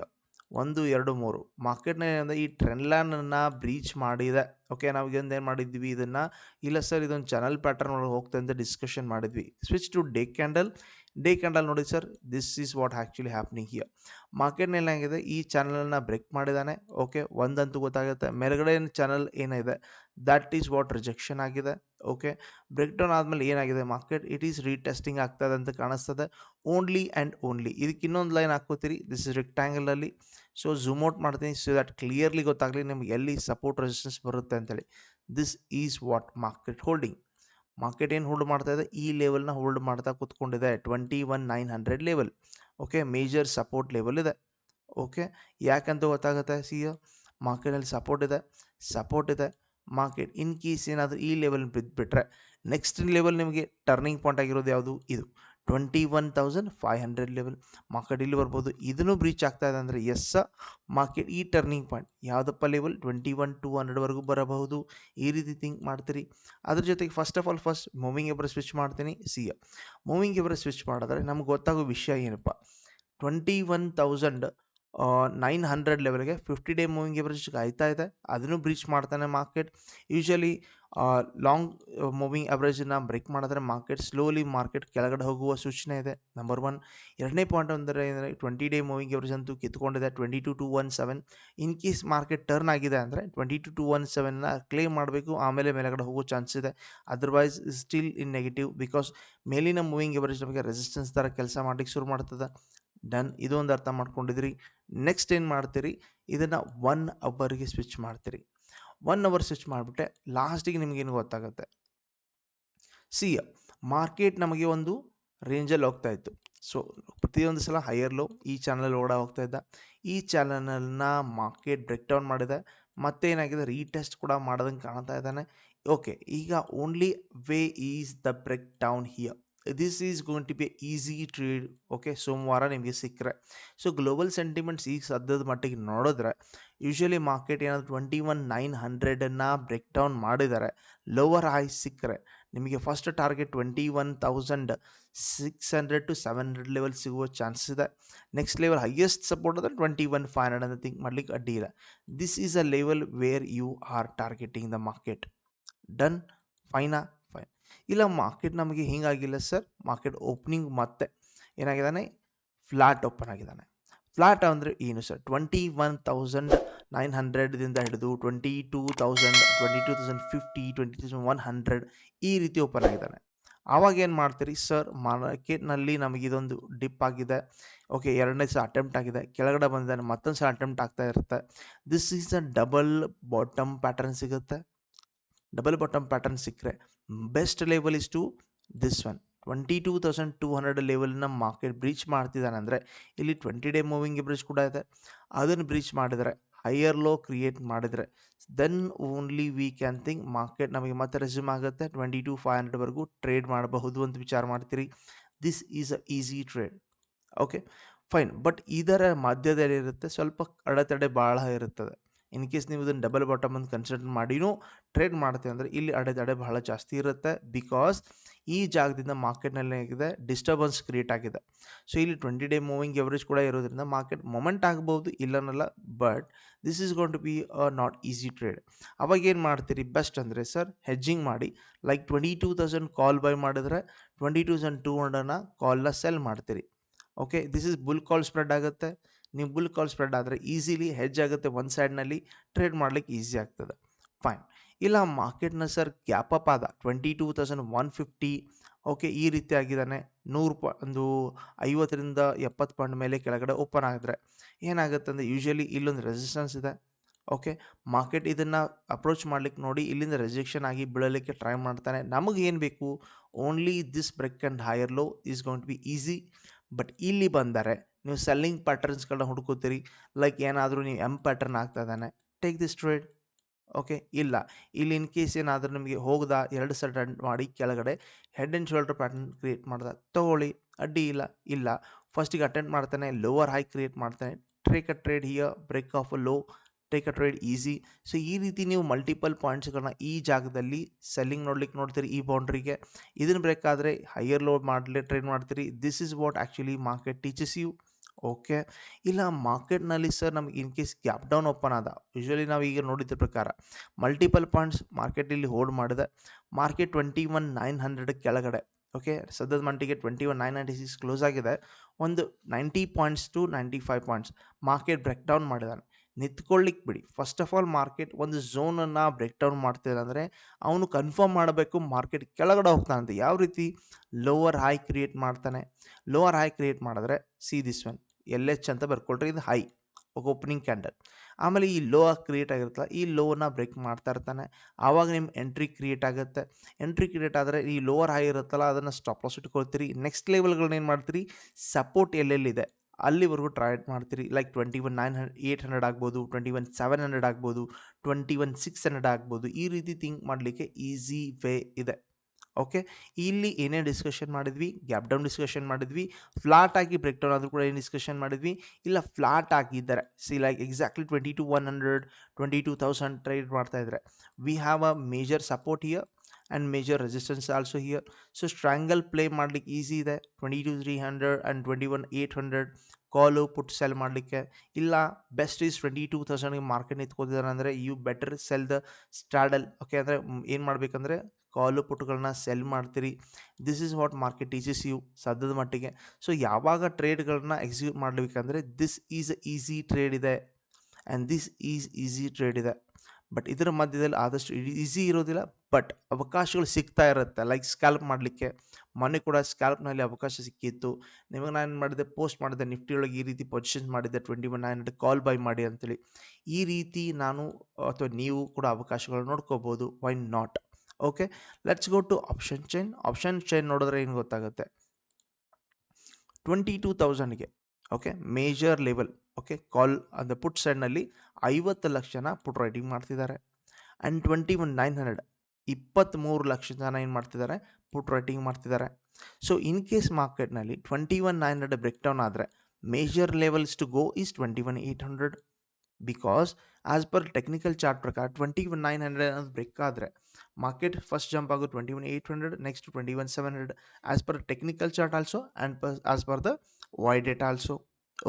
ಒಂದು, ಎರಡು, ಮೂರು. ಮಾರ್ಕೆಟ್ನ ಈ ಟ್ರೆಂಡ್ ಲೈನನ್ನು ಬ್ರೀಚ್ ಮಾಡಿದೆ. ಓಕೆ, ನಾವು ಏನು ಮಾಡಿದ್ವಿ? ಇದನ್ನು, ಇಲ್ಲ ಸರ್, ಇದೊಂದು ಚಾನಲ್ ಪ್ಯಾಟರ್ನ್ ಒಳಗೆ ಹೋಗ್ತಾ ಅಂತ ಡಿಸ್ಕಷನ್ ಮಾಡಿದ್ವಿ. Switch to day candle. Day candle ನೋಡಿ sir this is what actually happening here ಮಾರ್ಕೆಟ್ನಲ್ಲಿ ಏನಾಗಿದೆ ಈ ಚಾನಲನ್ನು ಬ್ರೇಕ್ ಮಾಡಿದ್ದಾನೆ ಓಕೆ ಒಂದಂತೂ ಗೊತ್ತಾಗುತ್ತೆ. ಮೇಲ್ಗಡೆ ಚಾನಲ್ ಏನಿದೆ? ದಟ್ ಈಸ್ ವಾಟ್ ರಿಜೆಕ್ಷನ್ ಆಗಿದೆ. ಓಕೆ ಬ್ರೇಕ್ ಡೌನ್ ಆದಮೇಲೆ ಏನಾಗಿದೆ ಮಾರ್ಕೆಟ್ ಇಟ್ ಈಸ್ ರೀಟೆಸ್ಟಿಂಗ್ ಆಗ್ತದೆ ಅಂತ ಕಾಣಿಸ್ತದೆ. ಓನ್ಲಿ ಆ್ಯಂಡ್ ಓನ್ಲಿ ಇದಕ್ಕೆ ಇನ್ನೊಂದು ಲೈನ್ ಹಾಕೋತೀರಿ ದಿಸ್ ಇಸ್ ರೆಕ್ಟ್ಯಾಂಗಲಲ್ಲಿ ಸೊ ಝೂಮ್ ಔಟ್ ಮಾಡ್ತೀನಿ. ಸೊ ದಟ್ ಕ್ಲಿಯರ್ಲಿ ಗೊತ್ತಾಗಲಿ. ನಿಮ್ಗೆ ಎಲ್ಲಿ ಸಪೋರ್ಟ್ ರೆಸಿಸ್ಟೆನ್ಸ್ ಬರುತ್ತೆ ಅಂತೇಳಿ. This is what market holding market ಏನು ಹೋಲ್ಡ್ ಮಾಡ್ತಾ ಇದೆ? ಈ ಲೆವೆಲ್ನ ಹೋಲ್ಡ್ ಮಾಡ್ತಾ ಕೂತ್ಕೊಂಡಿದೆ. Twenty one nine hundred level okay major support level ಇದೆ. ಓಕೆ ಯಾಕಂತ ಗೊತ್ತಾಗುತ್ತೆ ಸಿ ಮಾರ್ಕೆಟಲ್ಲಿ ಸಪೋರ್ಟ್ ಇದೆ. ಸಪೋರ್ಟ್ ಇದೆ. ಮಾರ್ಕೆಟ್ ಇನ್ ಕೇಸ್ ಏನಾದರೂ ಈ ಲೆವೆಲ್ ಬಿದ್ದುಬಿಟ್ರೆ ನೆಕ್ಸ್ಟ್ ಲೆವೆಲ್ ನಿಮಗೆ ಟರ್ನಿಂಗ್ ಪಾಯಿಂಟ್ ಆಗಿರೋದು ಯಾವುದು? ಇದು. Twenty one thousand five hundred level market ಇಲ್ಲಿ ಬರ್ಬೋದು. ಇದನ್ನು ಬ್ರೀಚ್ ಆಗ್ತಾ ಇದೆ ಅಂದರೆ ಎಸ್ ಮಾರ್ಕೆಟ್ ಈ ಟರ್ನಿಂಗ್ ಪಾಯಿಂಟ್ ಯಾವುದಪ್ಪ ಲೆವೆಲ್ ಟ್ವೆಂಟಿ ಒನ್ ಟು ಹಂಡ್ರೆಡ್ವರೆಗೂ ಬರಬಹುದು. ಈ ರೀತಿ ಥಿಂಕ್ ಮಾಡ್ತೀರಿ. ಅದ್ರ ಜೊತೆಗೆ first of all first moving ಎಬ್ರ switch ಮಾಡ್ತೀನಿ. ಸಿ ಎ ಮೂವಿಂಗ್ ಎಬ್ರೆ ಸ್ವಿಚ್ ಮಾಡಿದ್ರೆ ನಮ್ಗೆ ಗೊತ್ತಾಗೋ ವಿಷಯ ಏನಪ್ಪ? Twenty one thousand nine hundred ಲೆವೆಲ್ಗೆ ಫಿಫ್ಟಿ ಡೇ ಮೂವಿಂಗ್ ಎವರೇಜ್ ಆಯ್ತಾ ಇದೆ. ಅದನ್ನು ಬ್ರೀಚ್ ಮಾಡ್ತಾನೆ ಮಾರ್ಕೆಟ್ ಯೂಶಲಿ ಲಾಂಗ್ ಮೂವಿಂಗ್ ಅವರೇಜನ್ನು ಬ್ರೇಕ್ ಮಾಡಿದ್ರೆ ಮಾರ್ಕೆಟ್ ಸ್ಲೋಲಿ ಮಾರ್ಕೆಟ್ ಕೆಳಗಡೆ ಹೋಗುವ ಸೂಚನೆ ಇದೆ. ನಂಬರ್ ಒನ್ ಎರಡನೇ ಪಾಯಿಂಟ್ ಅಂದರೆ ಏನಂದರೆ ಟ್ವೆಂಟಿ ಡೇ ಮೂವಿಂಗ್ ಎವರೇಜ್ ಅಂತೂ ಕಿತ್ಕೊಂಡಿದೆ twenty two two one seven in case market turn ಆಗಿದೆ ಅಂದರೆ ಟ್ವೆಂಟಿ ಟು ಟು ಒನ್ ಸೆವೆನ್ನ ಕ್ಲೇಮ್ ಮಾಡಬೇಕು, ಆಮೇಲೆ ಮೇಲೆಗಡೆ ಹೋಗೋ ಚಾನ್ಸ್ ಇದೆ. Otherwise still in negative because ಮೇಲಿನ ಮೂವಿಂಗ್ ಎವರೇಜ್ ನಮಗೆ ರೆಸಿಸ್ಟೆನ್ಸ್ ಥರ ಕೆಲಸ ಮಾಡಲಿಕ್ಕೆ ಶುರು ಮಾಡ್ತದೆ. ಡನ್ ಇದೊಂದು ಅರ್ಥ ಮಾಡ್ಕೊಂಡಿದ್ರಿ. ನೆಕ್ಸ್ಟ್ ಏನು ಮಾಡ್ತೀರಿ? ಇದನ್ನು ಒನ್ ಅವರ್ಗೆ ಸ್ವಿಚ್ ಮಾಡ್ತೀರಿ. ಒನ್ ಅವರ್ ಸ್ವಿಚ್ ಮಾಡಿಬಿಟ್ಟೆ ಲಾಸ್ಟಿಗೆ ನಿಮಗೇನು ಗೊತ್ತಾಗುತ್ತೆ? ಸಿ ಮಾರ್ಕೆಟ್ ನಮಗೆ ಒಂದು ರೇಂಜಲ್ಲಿ ಹೋಗ್ತಾ ಇತ್ತು. ಸೊ ಪ್ರತಿಯೊಂದು ಸಲ ಹೈಯರ್ ಲೋ ಈ ಚಾನಲ್ ಓಡ ಹೋಗ್ತಾ ಇದ್ದ. ಈ ಚಾನಲ್ನ ಮಾರ್ಕೆಟ್ ಬ್ರೇಕ್ ಡೌನ್ ಮಾಡಿದೆ. ಮತ್ತೆ ಏನಾಗಿದೆ ರೀಟೆಸ್ಟ್ ಕೂಡ ಮಾಡೋದಂಗೆ ಕಾಣ್ತಾ ಇದ್ದಾನೆ. ಓಕೆ ಈಗ only way is the break down here this is going to be easy trade okay ಸೋಮವಾರ ನಿಮಗೆ ಸಿಕ್ಕರೆ. ಸೊ ಗ್ಲೋಬಲ್ ಸೆಂಟಿಮೆಂಟ್ಸ್ ಈಗ ಸದ್ಯದ ಮಟ್ಟಿಗೆ ನೋಡಿದ್ರೆ ಯೂಶ್ವಲಿ ಮಾರ್ಕೆಟ್ ಏನಾದರೂ ಟ್ವೆಂಟಿ ಒನ್ ನೈನ್ ಹಂಡ್ರೆಡನ್ನು ಬ್ರೇಕ್ ಡೌನ್ ಮಾಡಿದ್ದಾರೆ ಲೋವರ್ ಹೈ ಸಿಕ್ಕರೆ. ನಿಮಗೆ first target twenty one thousand six hundred to seven hundred level ಸಿಗುವ ಚಾನ್ಸ್ ಇದೆ. ನೆಕ್ಸ್ಟ್ ಲೆವೆಲ್ ಹೈಯೆಸ್ಟ್ ಸಪೋರ್ಟ್ ಅಂದರೆ ಟ್ವೆಂಟಿ ಒನ್ ಫೈವ್ ಹಂಡ್ರೆಡ್ ಅಂತ ಥಿಂಕ್ ಮಾಡ್ಲಿಕ್ಕೆ ಅಡ್ಡಿ ಇಲ್ಲ. This is a level where you are targeting the market done fine fine ಇಲ್ಲ market ನಮಗೆ ಹಿಂಗಾಗಿಲ್ಲ ಸರ್ ಮಾರ್ಕೆಟ್ ಓಪನಿಂಗ್ ಮತ್ತೆ ಏನಾಗಿದ್ದಾನೆ? ಫ್ಲಾಟ್ ಓಪನ್ ಆಗಿದ್ದಾನೆ. ಫ್ಲಾಟ್ ಅಂದರೆ ಏನು sir? Twenty one thousand nine ಹಂಡ್ರೆಡ್ದಿಂದ ಹಿಡಿದು twenty two thousand twenty two thousand fifty twenty thousand one hundred ಈ ರೀತಿ ಓಪನ್ ಆಗಿದ್ದಾನೆ. ಆವಾಗ ಏನು ಮಾಡ್ತೀರಿ ಸರ್? ಮಾರ್ಕೆಟ್ನಲ್ಲಿ ನಮಗೆ ಇದೊಂದು ಡಿಪ್ ಆಗಿದೆ. ಓಕೆ ಎರಡನೇ ಸಹ ಅಟೆಂಪ್ಟ್ ಆಗಿದೆ. ಕೆಳಗಡೆ ಬಂದಿದ್ದಾನೆ. ಮತ್ತೊಂದು ಸಹ ಅಟೆಂಪ್ಟ್ ಆಗ್ತಾ ಇರುತ್ತೆ. This is a double bottom pattern ಸಿಗುತ್ತೆ. ಡಬಲ್ ಬಾಟಮ್ ಪ್ಯಾಟರ್ನ್ ಸಿಕ್ಕರೆ best level is to this one twenty two thousand two hundred ಲೆವೆಲ್ನ market breach ಮಾಡ್ತಿದ್ದಾನೆ ಅಂದರೆ ಇಲ್ಲಿ ಟ್ವೆಂಟಿ ಡೇ ಮೂವಿಂಗ್ ಬ್ರಿಡ್ಜ್ ಕೂಡ ಇದೆ. ಅದನ್ನು ಬ್ರೀಚ್ ಮಾಡಿದರೆ ಹೈಯರ್ ಲೋ ಕ್ರಿಯೇಟ್ ಮಾಡಿದರೆ then only we can think market ನಮಗೆ ಮತ್ತೆ ರೆಸ್ಯೂಮ್ ಆಗುತ್ತೆ. ಟ್ವೆಂಟಿ ಟು ಫೈವ್ ಹಂಡ್ರೆಡ್ವರೆಗೂ ಟ್ರೇಡ್ ಮಾಡಬಹುದು ಅಂತ ವಿಚಾರ ಮಾಡ್ತೀರಿ. This is a easy trade okay fine but ಇದರ ಮಧ್ಯದಲ್ಲಿರುತ್ತೆ ಸ್ವಲ್ಪ ಅಡೆತಡೆ ಭಾಳ ಇರುತ್ತದೆ. ಇನ್ ಕೇಸ್ ನೀವು ಇದನ್ನು ಡಬಲ್ ಬಾಟಮ್ ಅಂತ ಕನ್ಸಿಡರ್ ಮಾಡಿನೂ ಟ್ರೇಡ್ ಮಾಡ್ತೀವಿ ಅಂದರೆ ಇಲ್ಲಿ ಅಡೆತಡೆ ಬಹಳ ಜಾಸ್ತಿ ಇರುತ್ತೆ. ಬಿಕಾಸ್ ಈ ಜಾಗದಿಂದ ಮಾರ್ಕೆಟ್ನಲ್ಲಿ ಏನಾಗಿದೆ ಡಿಸ್ಟರ್ಬೆನ್ಸ್ ಕ್ರಿಯೇಟ್ ಆಗಿದೆ. ಸೊ ಇಲ್ಲಿ ಟ್ವೆಂಟಿ ಡೇ ಮೂವಿಂಗ್ ಎವರೇಜ್ ಕೂಡ ಇರೋದ್ರಿಂದ ಮಾರ್ಕೆಟ್ ಮೊಮೆಂಟ್ ಆಗ್ಬೋದು ಇಲ್ಲನಲ್ಲ but this is gonna be a not easy trade ಅವಾಗ ಏನು ಮಾಡ್ತೀರಿ? ಬೆಸ್ಟ್ ಅಂದರೆ ಸರ್ ಹೆಜ್ಜಿಂಗ್ ಮಾಡಿ. Like twenty two thousand call buy ಮಾಡಿದ್ರೆ ಟ್ವೆಂಟಿ ಟೂ ತೌಸಂಡ್ ಟೂ ಹಂಡ್ರೆಡ್ನ ಕಾಲ್ನ ಸೆಲ್ ಮಾಡ್ತೀರಿ. Okay this is bull call spread ಆಗುತ್ತೆ. ನೀವು ಬುಲ್ ಕಾಲ್ ಸ್ಪ್ರೆಡ್ ಆದರೆ ಈಸಿಲಿ ಹೆಜ್ ಆಗುತ್ತೆ ಒಂದು ಸೈಡ್ನಲ್ಲಿ ಟ್ರೇಡ್ ಮಾಡ್ಲಿಕ್ಕೆ ಈಸಿ ಆಗ್ತದೆ. ಫೈನ್ ಇಲ್ಲ, ಮಾರ್ಕೆಟ್ನ ಸರ್ ಗ್ಯಾಪ್ ಅಪ್ ಆದ. Twenty two thousand one fifty, okay, ಈ ರೀತಿ ಆಗಿದ್ದಾನೆ. ನೂರು ಪ, ಒಂದು ಐವತ್ತರಿಂದ ಎಪ್ಪತ್ತು ಪಾಯಿಂಟ್ ಮೇಲೆ ಕೆಳಗಡೆ ಓಪನ್ ಆಗಿದ್ರೆ ಏನಾಗುತ್ತೆ ಅಂದರೆ ಯೂಶಲಿ ಇಲ್ಲೊಂದು ರೆಸಿಸ್ಟೆನ್ಸ್ ಇದೆ, ಓಕೆ. ಮಾರ್ಕೆಟ್ ಇದನ್ನು ಅಪ್ರೋಚ್ ಮಾಡ್ಲಿಕ್ಕೆ ನೋಡಿ, ಇಲ್ಲಿಂದ ರೆಜೆಕ್ಷನ್ ಆಗಿ ಬೀಳಲಿಕ್ಕೆ ಟ್ರೈ ಮಾಡ್ತಾನೆ. ನಮಗೆ ಏನು ಬೇಕು? Only this break and higher low is to be easy but ಇಲ್ಲಿ ಬಂದರೆ ನೀವು ಸೆಲ್ಲಿಂಗ್ ಪ್ಯಾಟರ್ನ್ಸ್ಗಳನ್ನ ಹುಡ್ಕೋತೀರಿ. ಲೈಕ್ ಏನಾದರೂ ನೀವು ಎಂ ಪ್ಯಾಟರ್ನ್ ಆಗ್ತಾ ಇದ್ದಾನೆ. ಟೇಕ್ ದಿಸ್ ಟ್ರೇಡ್ ಓಕೆ, ಇಲ್ಲ. ಇಲ್ಲಿ ಇನ್ ಕೇಸ್ ಏನಾದರೂ ನಿಮಗೆ ಹೋಗ್ದ? ಎರಡು ಸೆಟ್ ಮಾಡಿ ಕೆಳಗಡೆ. Head and shoulder pattern create ಮಾಡ್ದ? ತೊಗೊಳ್ಳಿ. ಅಡ್ಡಿ ಇಲ್ಲ. ಇಲ್ಲ. ಫಸ್ಟಿಗೆ ಅಟೆಂಡ್ ಮಾಡ್ತಾನೆ, ಲೋವರ್ ಹೈ ಕ್ರಿಯೇಟ್ ಮಾಡ್ತಾನೆ. Take a trade here, break of low, take a trade easy. So, ಈ ರೀತಿ ನೀವು ಮಲ್ಟಿಪಲ್ ಪಾಯಿಂಟ್ಸ್ಗಳನ್ನ ಈ ಜಾಗದಲ್ಲಿ ಸೆಲ್ಲಿಂಗ್ ನೋಡ್ಲಿಕ್ಕೆ ನೋಡ್ತೀರಿ ಈ ಬೌಂಡ್ರಿಗೆ ಇದನ್ನು ಬ್ರೇಕ್ ಆದರೆ ಹೈಯರ್ ಲೋ ಮಾಡಲಿ ಟ್ರೇಡ್ ಮಾಡ್ತೀರಿ. This is what actually market teaches you. Okay. ಇಲ್ಲ ಮಾರ್ಕೆಟ್ನಲ್ಲಿ ಸರ್ ನಮಗೆ in case gap down open ಆದ, ಯೂಶ್ವಲಿ ನಾವು ಈಗ ನೋಡಿದ ಪ್ರಕಾರ ಮಲ್ಟಿಪಲ್ ಪಾಯಿಂಟ್ಸ್ ಮಾರ್ಕೆಟಲ್ಲಿ ಹೋಲ್ಡ್ ಮಾಡಿದೆ. Market twenty one nine hundred ಕೆಳಗಡೆ, ಓಕೆ. ಸದ್ಯದ ಮಂಟಿಗೆ twenty one nine ninety six close ಆಗಿದೆ. ಒಂದು ninety points to ninety five points market break down ಮಾಡಿದಾನೆ ನಿಂತ್ಕೊಳ್ಳಿಕ್ಕೆ ಬಿಡಿ. ಫಸ್ಟ್ ಆಫ್ ಆಲ್ ಮಾರ್ಕೆಟ್ ಒಂದು ಝೋನನ್ನು ಬ್ರೇಕ್ ಡೌನ್ ಮಾಡ್ತಿಲ್ಲ ಅಂದರೆ ಅವನು ಕನ್ಫರ್ಮ್ ಮಾಡಬೇಕು ಮಾರ್ಕೆಟ್ ಕೆಳಗಡೆ ಹೋಗ್ತಾನಂತೆ. ಯಾವ ರೀತಿ? ಲೋವರ್ ಹೈ ಕ್ರಿಯೇಟ್ ಮಾಡ್ತಾನೆ. ಲೋವರ್ ಹೈ ಕ್ರಿಯೇಟ್ ಮಾಡಿದ್ರೆ see this one. L H ಅಂತ ಬರ್ಕೊಳ್ರಿ, ಇದು ಹೈ ಓಪನಿಂಗ್ ಕ್ಯಾಂಡಲ್ ಆಮೇಲೆ ಈ ಲೋ ಕ್ರಿಯೇಟ್ ಆಗಿರುತ್ತಲ್ಲ, ಈ ಲೋನ ಬ್ರೇಕ್ ಮಾಡ್ತಾ ಇರ್ತಾನೆ. ಆವಾಗ ನಿಮ್ಮ ಎಂಟ್ರಿ ಕ್ರಿಯೇಟ್ ಆಗುತ್ತೆ. ಎಂಟ್ರಿ ಕ್ರಿಯೇಟ್ ಆದರೆ ಈ ಲೋವರ್ ಹೈ ಇರುತ್ತಲ್ಲ, ಅದನ್ನು ಸ್ಟಾಪ್ ಲಾಸ್ ಇಟ್ಕೊಳ್ತೀರಿ. ನೆಕ್ಸ್ಟ್ ಲೆವೆಲ್ಗಳನ್ನ ಏನು ಮಾಡ್ತೀರಿ? ಸಪೋರ್ಟ್ ಎಲ್ಲೆಲ್ಲಿದೆ ಅಲ್ಲಿವರೆಗೂ ಟ್ರೈ ಮಾಡ್ತೀರಿ. Like twenty one nine hundred eight hundred ಆಗ್ಬೋದು ಟ್ವೆಂಟಿ ಒನ್ ಸೆವೆನ್ ಹಂಡ್ರೆಡ್ ಆಗ್ಬೋದು ಟ್ವೆಂಟಿ ಒನ್ ಸಿಕ್ಸ್ ಹಂಡ್ರೆಡ್ ಆಗ್ಬೋದು, ಈ ರೀತಿ ಥಿಂಕ್ ಮಾಡಲಿಕ್ಕೆ ಈಸಿ ವೇ ಇದೆ. ಓಕೆ ಇಲ್ಲಿ ಏನೇ ಡಿಸ್ಕಷನ್ ಮಾಡಿದ್ವಿ? ಗ್ಯಾಪ್ ಡೌನ್ ಡಿಸ್ಕಷನ್ ಮಾಡಿದ್ವಿ. ಫ್ಲಾಟ್ ಆಗಿ ಬ್ರೇಕ್ ಡೌನ್ ಆದರೂ ಕೂಡ ಏನು ಡಿಸ್ಕಷನ್ ಮಾಡಿದ್ವಿ? ಇಲ್ಲ ಫ್ಲಾಟ್ ಆಗಿದ್ದಾರೆ see like exactly twenty two one hundred twenty two thousand trade ಮಾಡ್ತಾ ಇದ್ದಾರೆ we have a major support here and major resistance also here so strangle play ಮಾಡ್ಲಿಕ್ಕೆ ಈಸಿ ಇದೆ. Twenty two three hundred and twenty one eight hundred call put sell ಮಾಡಲಿಕ್ಕೆ. ಇಲ್ಲ best is twenty two ತೌಸಂಡ್ಗೆ market ನಿಂತ್ಕೋತಿದ್ದಾರೆ ಅಂದರೆ you better sell the straddle okay ಅಂದರೆ, ಏನು ಮಾಡಬೇಕಂದ್ರೆ call ಪುಟ್ಗಳನ್ನ ಸೆಲ್ ಮಾಡ್ತೀರಿ. This is what market teaches you ಸದ್ಯದ ಮಟ್ಟಿಗೆ. ಸೊ ಯಾವಾಗ ಟ್ರೇಡ್ಗಳನ್ನ ಎಕ್ಸಿಕ್ಯೂಟ್ ಮಾಡಬೇಕಂದ್ರೆ this is a easy trade ಇದೆ and this is easy trade ಇದೆ. ಬಟ್ ಇದರ ಮಧ್ಯದಲ್ಲಿ ಆದಷ್ಟು ಈಸಿ ಇರೋದಿಲ್ಲ ಬಟ್ ಅವಕಾಶಗಳು ಸಿಗ್ತಾ ಇರುತ್ತೆ. ಲೈಕ್ ಸ್ಕ್ಯಾಲ್ಪ್ ಮಾಡಲಿಕ್ಕೆ. ಮೊನ್ನೆ ಕೂಡ ಸ್ಕ್ಯಾಲ್ಪ್ನಲ್ಲಿ ಅವಕಾಶ ಸಿಕ್ಕಿತ್ತು. ನಿಮಗೆ ನಾನು ಏನು ಮಾಡಿದೆ ಪೋಸ್ಟ್ ಮಾಡಿದೆ ನಿಫ್ಟಿ ಒಳಗೆ ಈ ರೀತಿ ಪೊಸಿಷನ್ಸ್ ಮಾಡಿದ್ದೆ twenty one nine call buy ಮಾಡಿ ಅಂತೇಳಿ. ಈ ರೀತಿ ನಾನು, ಅಥವಾ ನೀವು ಕೂಡ ಅವಕಾಶಗಳು ನೋಡ್ಕೋಬೋದು. Why not okay let's go to option chain option chain ನೋಡಿದ್ರೆ ಏನು ಗೊತ್ತಾಗುತ್ತೆ? Twenty two ತೌಸಂಡ್ಗೆ okay major level okay call ಅಂದರೆ ಪುಟ್ ಸೈಡ್ನಲ್ಲಿ ಐವತ್ತು ಲಕ್ಷ ಜನ ಪುಟ್ ರೈಟಿಂಗ್ ಮಾಡ್ತಿದ್ದಾರೆ. And twenty one nine hundred ಇಪ್ಪತ್ತ್ಮೂರು ಲಕ್ಷ ಜನ ಏನು ಮಾಡ್ತಿದ್ದಾರೆ? ಪುಟ್ ರೈಟಿಂಗ್ ಮಾಡ್ತಿದ್ದಾರೆ. ಸೊ ಇನ್ ಕೇಸ್ ಮಾರ್ಕೆಟ್ನಲ್ಲಿ twenty one nine hundred break down ಆದರೆ major levels to go is twenty one eight hundred because as per technical chart ಪ್ರಕಾರ twenty one nine hundred ಅನ್ನೋದು break ಆದರೆ market first jump ago twenty one eight hundred as per technical chart also, and per as per the OI data also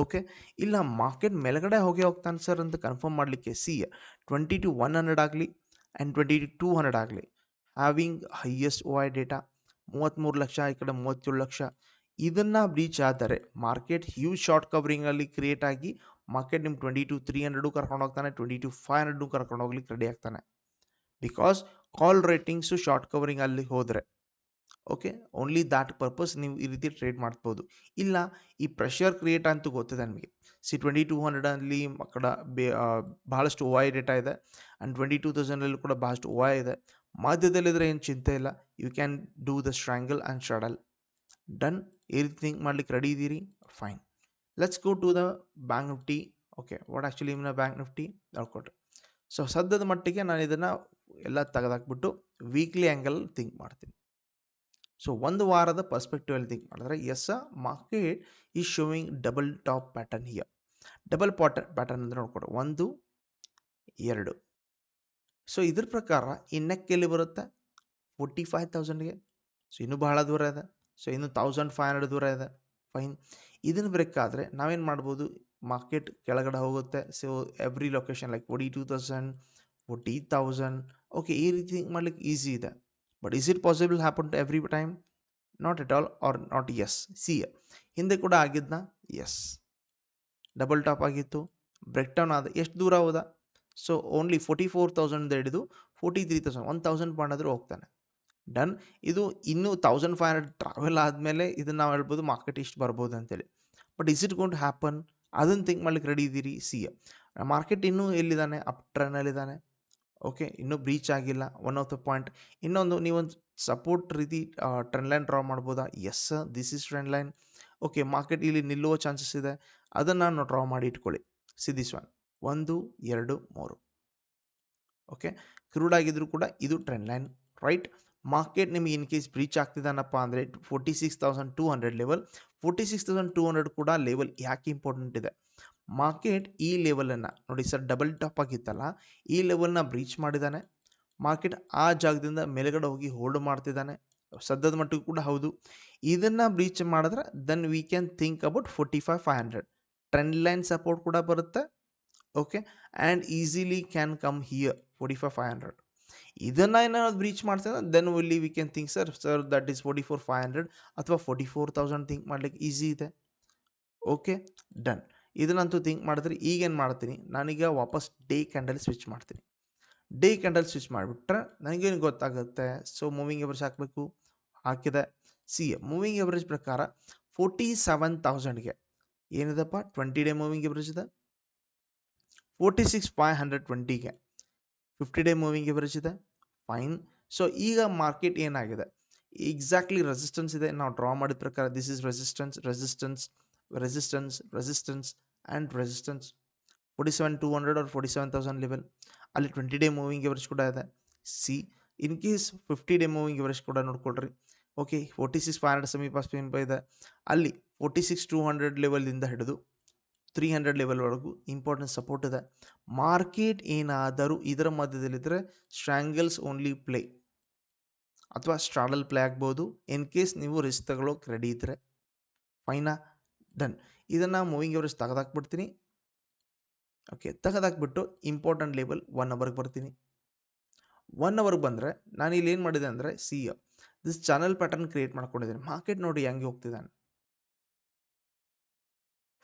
okay ಇಲ್ಲ market ಮೇಲ್ಗಡೆ ಹೋಗಿ ಹೋಗ್ತಾನೆ sir ಅಂತ confirm ಮಾಡಲಿಕ್ಕೆ see twenty two one hundred ಆಗಲಿ and twenty two two hundred ಆಗಲಿ. Having highest Y data ಮೂವತ್ತ್ಮೂರು ಲಕ್ಷ, ಈ ಕಡೆ ಮೂವತ್ತೇಳು ಲಕ್ಷ. ಇದನ್ನು ಬ್ರೀಚ್ ಆದರೆ ಮಾರ್ಕೆಟ್ ಹ್ಯೂಜ್ ಶಾರ್ಟ್ ಕವರಿಂಗಲ್ಲಿ ಕ್ರಿಯೇಟ್ ಆಗಿ ಮಾರ್ಕೆಟ್ ನಿಮ್ಮ ಟ್ವೆಂಟಿ ಟು ತ್ರೀ ಹಂಡ್ರೆಡು ಕರ್ಕೊಂಡು ಹೋಗ್ತಾನೆ ಟ್ವೆಂಟಿ ಟು ಫೈವ್ ಹಂಡ್ರೆಡು ಕರ್ಕೊಂಡು ಹೋಗ್ಲಿಕ್ಕೆ ರೆಡಿ ಆಗ್ತಾನೆ. Because call ratings short covering ಅಲ್ಲಿ ಹೋದರೆ ಓಕೆ ಓನ್ಲಿ ದಾಟ್ ಪರ್ಪಸ್ ನೀವು ಈ ರೀತಿ ಟ್ರೇಡ್ ಮಾಡ್ಬೋದು. ಇಲ್ಲ, ಈ ಪ್ರೆಷರ್ ಕ್ರಿಯೇಟ್ ಅಂತೂ ಗೊತ್ತಿದೆ ನನಗೆ ಸಿ ಟ್ವೆಂಟಿ ಟೂ ಹಂಡ್ರೆಡಲ್ಲಿ ಮಕ್ಕಳ ಬೇ ಭಾಳಷ್ಟು ಓ ಐ ಡೇಟಾ ಇದೆ. ಆ್ಯಂಡ್ ಟ್ವೆಂಟಿ ಟೂ ತೌಸಂಡಲ್ಲೂ ಕೂಡ ಭಾಳಷ್ಟು ಓ ಐ ಇದೆ. ಮಧ್ಯದಲ್ಲಿದ್ರೆ ಏನು ಚಿಂತೆ ಇಲ್ಲ. You can do the strangle and straddle done ಈ ರೀತಿ ಥಿಂಕ್ ಮಾಡ್ಲಿಕ್ಕೆ ರೆಡಿ ಇದ್ದೀರಿ fine let's go to the bank Nifty okay what actually ಇನ್ನ ಬ್ಯಾಂಕ್ ನಿಫ್ಟಿ ಹೇಳ್ಕೊಟ್ರೆ ಸೊ ಸದ್ಯದ ಮಟ್ಟಿಗೆ ನಾನು ಇದನ್ನು ಎಲ್ಲ ತೆಗೆದಾಕ್ಬಿಟ್ಟು ವೀಕ್ಲಿ ಆ್ಯಂಗಲ್ ಥಿಂಕ್ ಮಾಡ್ತೀನಿ. ಸೊ ಒಂದು ವಾರದ ಪರ್ಸ್ಪೆಕ್ಟಿವಲ್ಲಿ ಥಿಂಕ್ ಮಾಡಿದ್ರೆ ಎಸ್ ಅ ಮಾರ್ಕೆಟ್ ಈ showing double top pattern here double patter pattern ಅಂದರೆ ನೋಡ್ಕೊಡು, ಒಂದು, ಎರಡು. ಸೊ ಇದ್ರ ಪ್ರಕಾರ ಇನ್ನಕ್ಕೆ ನೆಕ್ ಎಲ್ಲಿ ಬರುತ್ತೆ? ಫೋರ್ಟಿ ಫೈವ್ ತೌಸಂಡ್ಗೆ ಸೊ ಇನ್ನೂ ಬಹಳ ದೂರ ಇದೆ. ಸೊ ಇನ್ನು ತೌಸಂಡ್ ಫೈವ್ ಹಂಡ್ರೆಡ್ ದೂರ ಇದೆ. ಫೈನ್ ಇದನ್ನು ಬ್ರೇಕ್ ಆದರೆ ನಾವೇನು ಮಾಡ್ಬೋದು? ಮಾರ್ಕೆಟ್ ಕೆಳಗಡೆ ಹೋಗುತ್ತೆ. So every location like forty two thousand forty thousand okay ಈ ರೀತಿ ಥಿಂಕ್ ಮಾಡ್ಲಿಕ್ಕೆ ಈಸಿ ಇದೆ. But is it possible happen to every time not at all or not yes see ಹಿಂದೆ ಕೂಡ ಆಗಿದ್ನ? ಎಸ್ ಡಬಲ್ ಟಾಪ್ ಆಗಿತ್ತು. ಬ್ರೇಕ್ ಡೌನ್ ಆದ ಎಷ್ಟು ದೂರ ಹೋದ? So only forty four thousand ಹಿಡಿದು forty three thousand one thousand point ಆದರೂ ಹೋಗ್ತಾನೆ. ಡನ್ ಇದು ಇನ್ನೂ ತೌಸಂಡ್ ಫೈವ್ ಹಂಡ್ರೆಡ್ ಟ್ರಾವೆಲ್ ಆದಮೇಲೆ ಇದನ್ನು ನಾವು ಹೇಳ್ಬೋದು ಮಾರ್ಕೆಟ್ ಇಷ್ಟು ಬರ್ಬೋದು ಅಂತೇಳಿ. But is it gonna happen ಅದನ್ನು ಥಿಂಕ್ ಮಾಡ್ಲಿಕ್ಕೆ ರೆಡಿ ಇದ್ದೀರಿ ಸಿ ಮಾರ್ಕೆಟ್ ಇನ್ನೂ ಎಲ್ಲಿದ್ದಾನೆ? ಅಪ್ ಟ್ರೆನ್ನಲ್ಲಿದ್ದಾನೆ ಓಕೆ ಇನ್ನೂ ಬ್ರೀಚ್ ಆಗಿಲ್ಲ. ಒನ್ ಆಫ್ ದ ಪಾಯಿಂಟ್ ಇನ್ನೊಂದು, ನೀವೊಂದು ಸಪೋರ್ಟ್ ರೀತಿ ಟ್ರೆಂಡ್ ಲೈನ್ ಡ್ರಾ ಮಾಡ್ಬೋದಾ? Yes this is trend line okay market ಇಲ್ಲಿ ನಿಲ್ಲುವ ಚಾನ್ಸಸ್ ಇದೆ. ಅದನ್ನು ಡ್ರಾ ಮಾಡಿ ಇಟ್ಕೊಳ್ಳಿ. ಸಿದಿಸ್ ಒನ್ ಒಂದು, ಎರಡು, ಮೂರು. ಓಕೆ ಕ್ರೂಡ್ ಆಗಿದ್ರು ಕೂಡ ಇದು ಟ್ರೆಂಡ್ ಲೈನ್ ರೈಟ್ ಮಾರ್ಕೆಟ್ ನಿಮಗೆ ಇನ್ ಕೇಸ್ ಬ್ರೀಚ್ ಆಗ್ತಿದ್ದಾನಪ್ಪ ಅಂದರೆ forty six thousand two hundred level forty six thousand two hundred ಕೂಡ ಲೆವೆಲ್ ಯಾಕೆ ಇಂಪಾರ್ಟೆಂಟ್ ಇದೆ? ಮಾರ್ಕೆಟ್ ಈ ಲೆವೆಲನ್ನು ನೋಡಿ ಸರ್ ಡಬಲ್ ಟಾಪ್ ಆಗಿತ್ತಲ್ಲ, ಈ ಲೆವೆಲ್ನ ಬ್ರೀಚ್ ಮಾಡಿದ್ದಾನೆ ಮಾರ್ಕೆಟ್ ಆ ಜಾಗದಿಂದ ಮೇಲುಗಡೆ ಹೋಗಿ ಹೋಲ್ಡ್ ಮಾಡ್ತಿದ್ದಾನೆ ಸದ್ಯದ ಮಟ್ಟಿಗೆ ಕೂಡ ಹೌದು. ಇದನ್ನು ಬ್ರೀಚ್ ಮಾಡಿದ್ರೆ then we can think about forty five five hundred trend line support ಕೂಡ ಬರುತ್ತೆ. Okay and easily can come here forty five five hundred ಇದನ್ನು ಏನಾದ್ರು ಬ್ರೀಚ್ ಮಾಡ್ತೇನೆ then will we can think sir sir that is forty four five hundred ಅಥವಾ forty four thousand think ಮಾಡ್ಲಿಕ್ಕೆ easy ಇದೆ. Okay done ಇದನ್ನಂತೂ think ಮಾಡಿದ್ರೆ ಈಗೇನು ಮಾಡ್ತೀನಿ? ನಾನೀಗ ವಾಪಸ್ ಡೇ ಕ್ಯಾಂಡಲ್ ಸ್ವಿಚ್ ಮಾಡ್ತೀನಿ. ಡೇ ಕ್ಯಾಂಡಲ್ ಸ್ವಿಚ್ ಮಾಡಿಬಿಟ್ರೆ ನನಗೇನು ಗೊತ್ತಾಗುತ್ತೆ? ಸೊ ಮೂವಿಂಗ್ ಎವರೇಜ್ ಹಾಕಬೇಕು, ಹಾಕಿದೆ. ಸಿ ಮೂವಿಂಗ್ ಎವರೇಜ್ ಪ್ರಕಾರ ಫೋರ್ಟಿ ಸೆವೆನ್ ತೌಸಂಡ್ಗೆ ಏನಿದೆಪ್ಪ? ಟ್ವೆಂಟಿ ಡೇ ಮೂವಿಂಗ್ ಎವರೇಜ್ ಇದೆ. ಫೋರ್ಟಿ ಸಿಕ್ಸ್ ಫೈವ್ ಹಂಡ್ರೆಡ್ ಟ್ವೆಂಟಿಗೆ ಫಿಫ್ಟಿ ಡೇ ಮೂವಿಂಗ್ ಎವರೇಜ್ ಇದೆ. ಫೈನ್ ಸೊ ಈಗ ಮಾರ್ಕೆಟ್ ಏನಾಗಿದೆ? ಎಕ್ಸಾಕ್ಟ್ಲಿ ರೆಸಿಸ್ಟೆನ್ಸ್ ಇದೆ. ನಾವು ಡ್ರಾ ಮಾಡಿದ ಪ್ರಕಾರ this is resistance resistance resistance resistance and resistance forty seven two hundred or forty seven thousand level ಅಲ್ಲಿ twenty day moving average ಕೂಡ ಇದೆ. See in case fifty day moving average ಕೂಡ ನೋಡ್ಕೊಳ್ರಿ. Okay forty six five hundred ಸಮೀಪ ಸಮೀಪ ಇದೆ. ಅಲ್ಲಿ forty six two hundred ಲೆವೆಲಿಂದ ಹಿಡಿದು ತ್ರೀ ಹಂಡ್ರೆಡ್ ಲೆವೆಲ್ವರೆಗೂ ಇಂಪಾರ್ಟೆಂಟ್ ಸಪೋರ್ಟ್ ಇದೆ. ಮಾರ್ಕೆಟ್ ಏನಾದರೂ ಇದರ ಮಧ್ಯದಲ್ಲಿದ್ದರೆ ಸ್ಟ್ರ್ಯಾಂಗಲ್ಸ್ ಓನ್ಲಿ ಪ್ಲೇ ಅಥವಾ ಸ್ಟ್ರಾಡಲ್ ಪ್ಲೇ ಆಗ್ಬೋದು. ಇನ್ ಕೇಸ್ ನೀವು ರಿಸ್ಕ್ ತಗೊಳ್ಳೋಕೆ ರೆಡಿ ಇದ್ದರೆ ಫೈನಾ ಡನ್ ಇದನ್ನು ಮೂವಿಂಗ್ ಎವರೇಜ್ ತೆಗೆದಾಕ್ಬಿಡ್ತೀನಿ. ಓಕೆ ತೆಗೆದಾಕ್ಬಿಟ್ಟು ಇಂಪಾರ್ಟೆಂಟ್ ಲೆವೆಲ್ ಒನ್ ಅವರ್ಗೆ ಬರ್ತೀನಿ. ಒನ್ ಅವರ್ಗೆ ಬಂದರೆ ನಾನು ಇಲ್ಲಿ ಏನು ಮಾಡಿದೆ ಅಂದರೆ see this channel pattern create ಮಾಡ್ಕೊಂಡಿದ್ದೀನಿ. ಮಾರ್ಕೆಟ್ ನೋಡಿ ಹೆಂಗೆ ಹೋಗ್ತಿದ್ದಾನೆ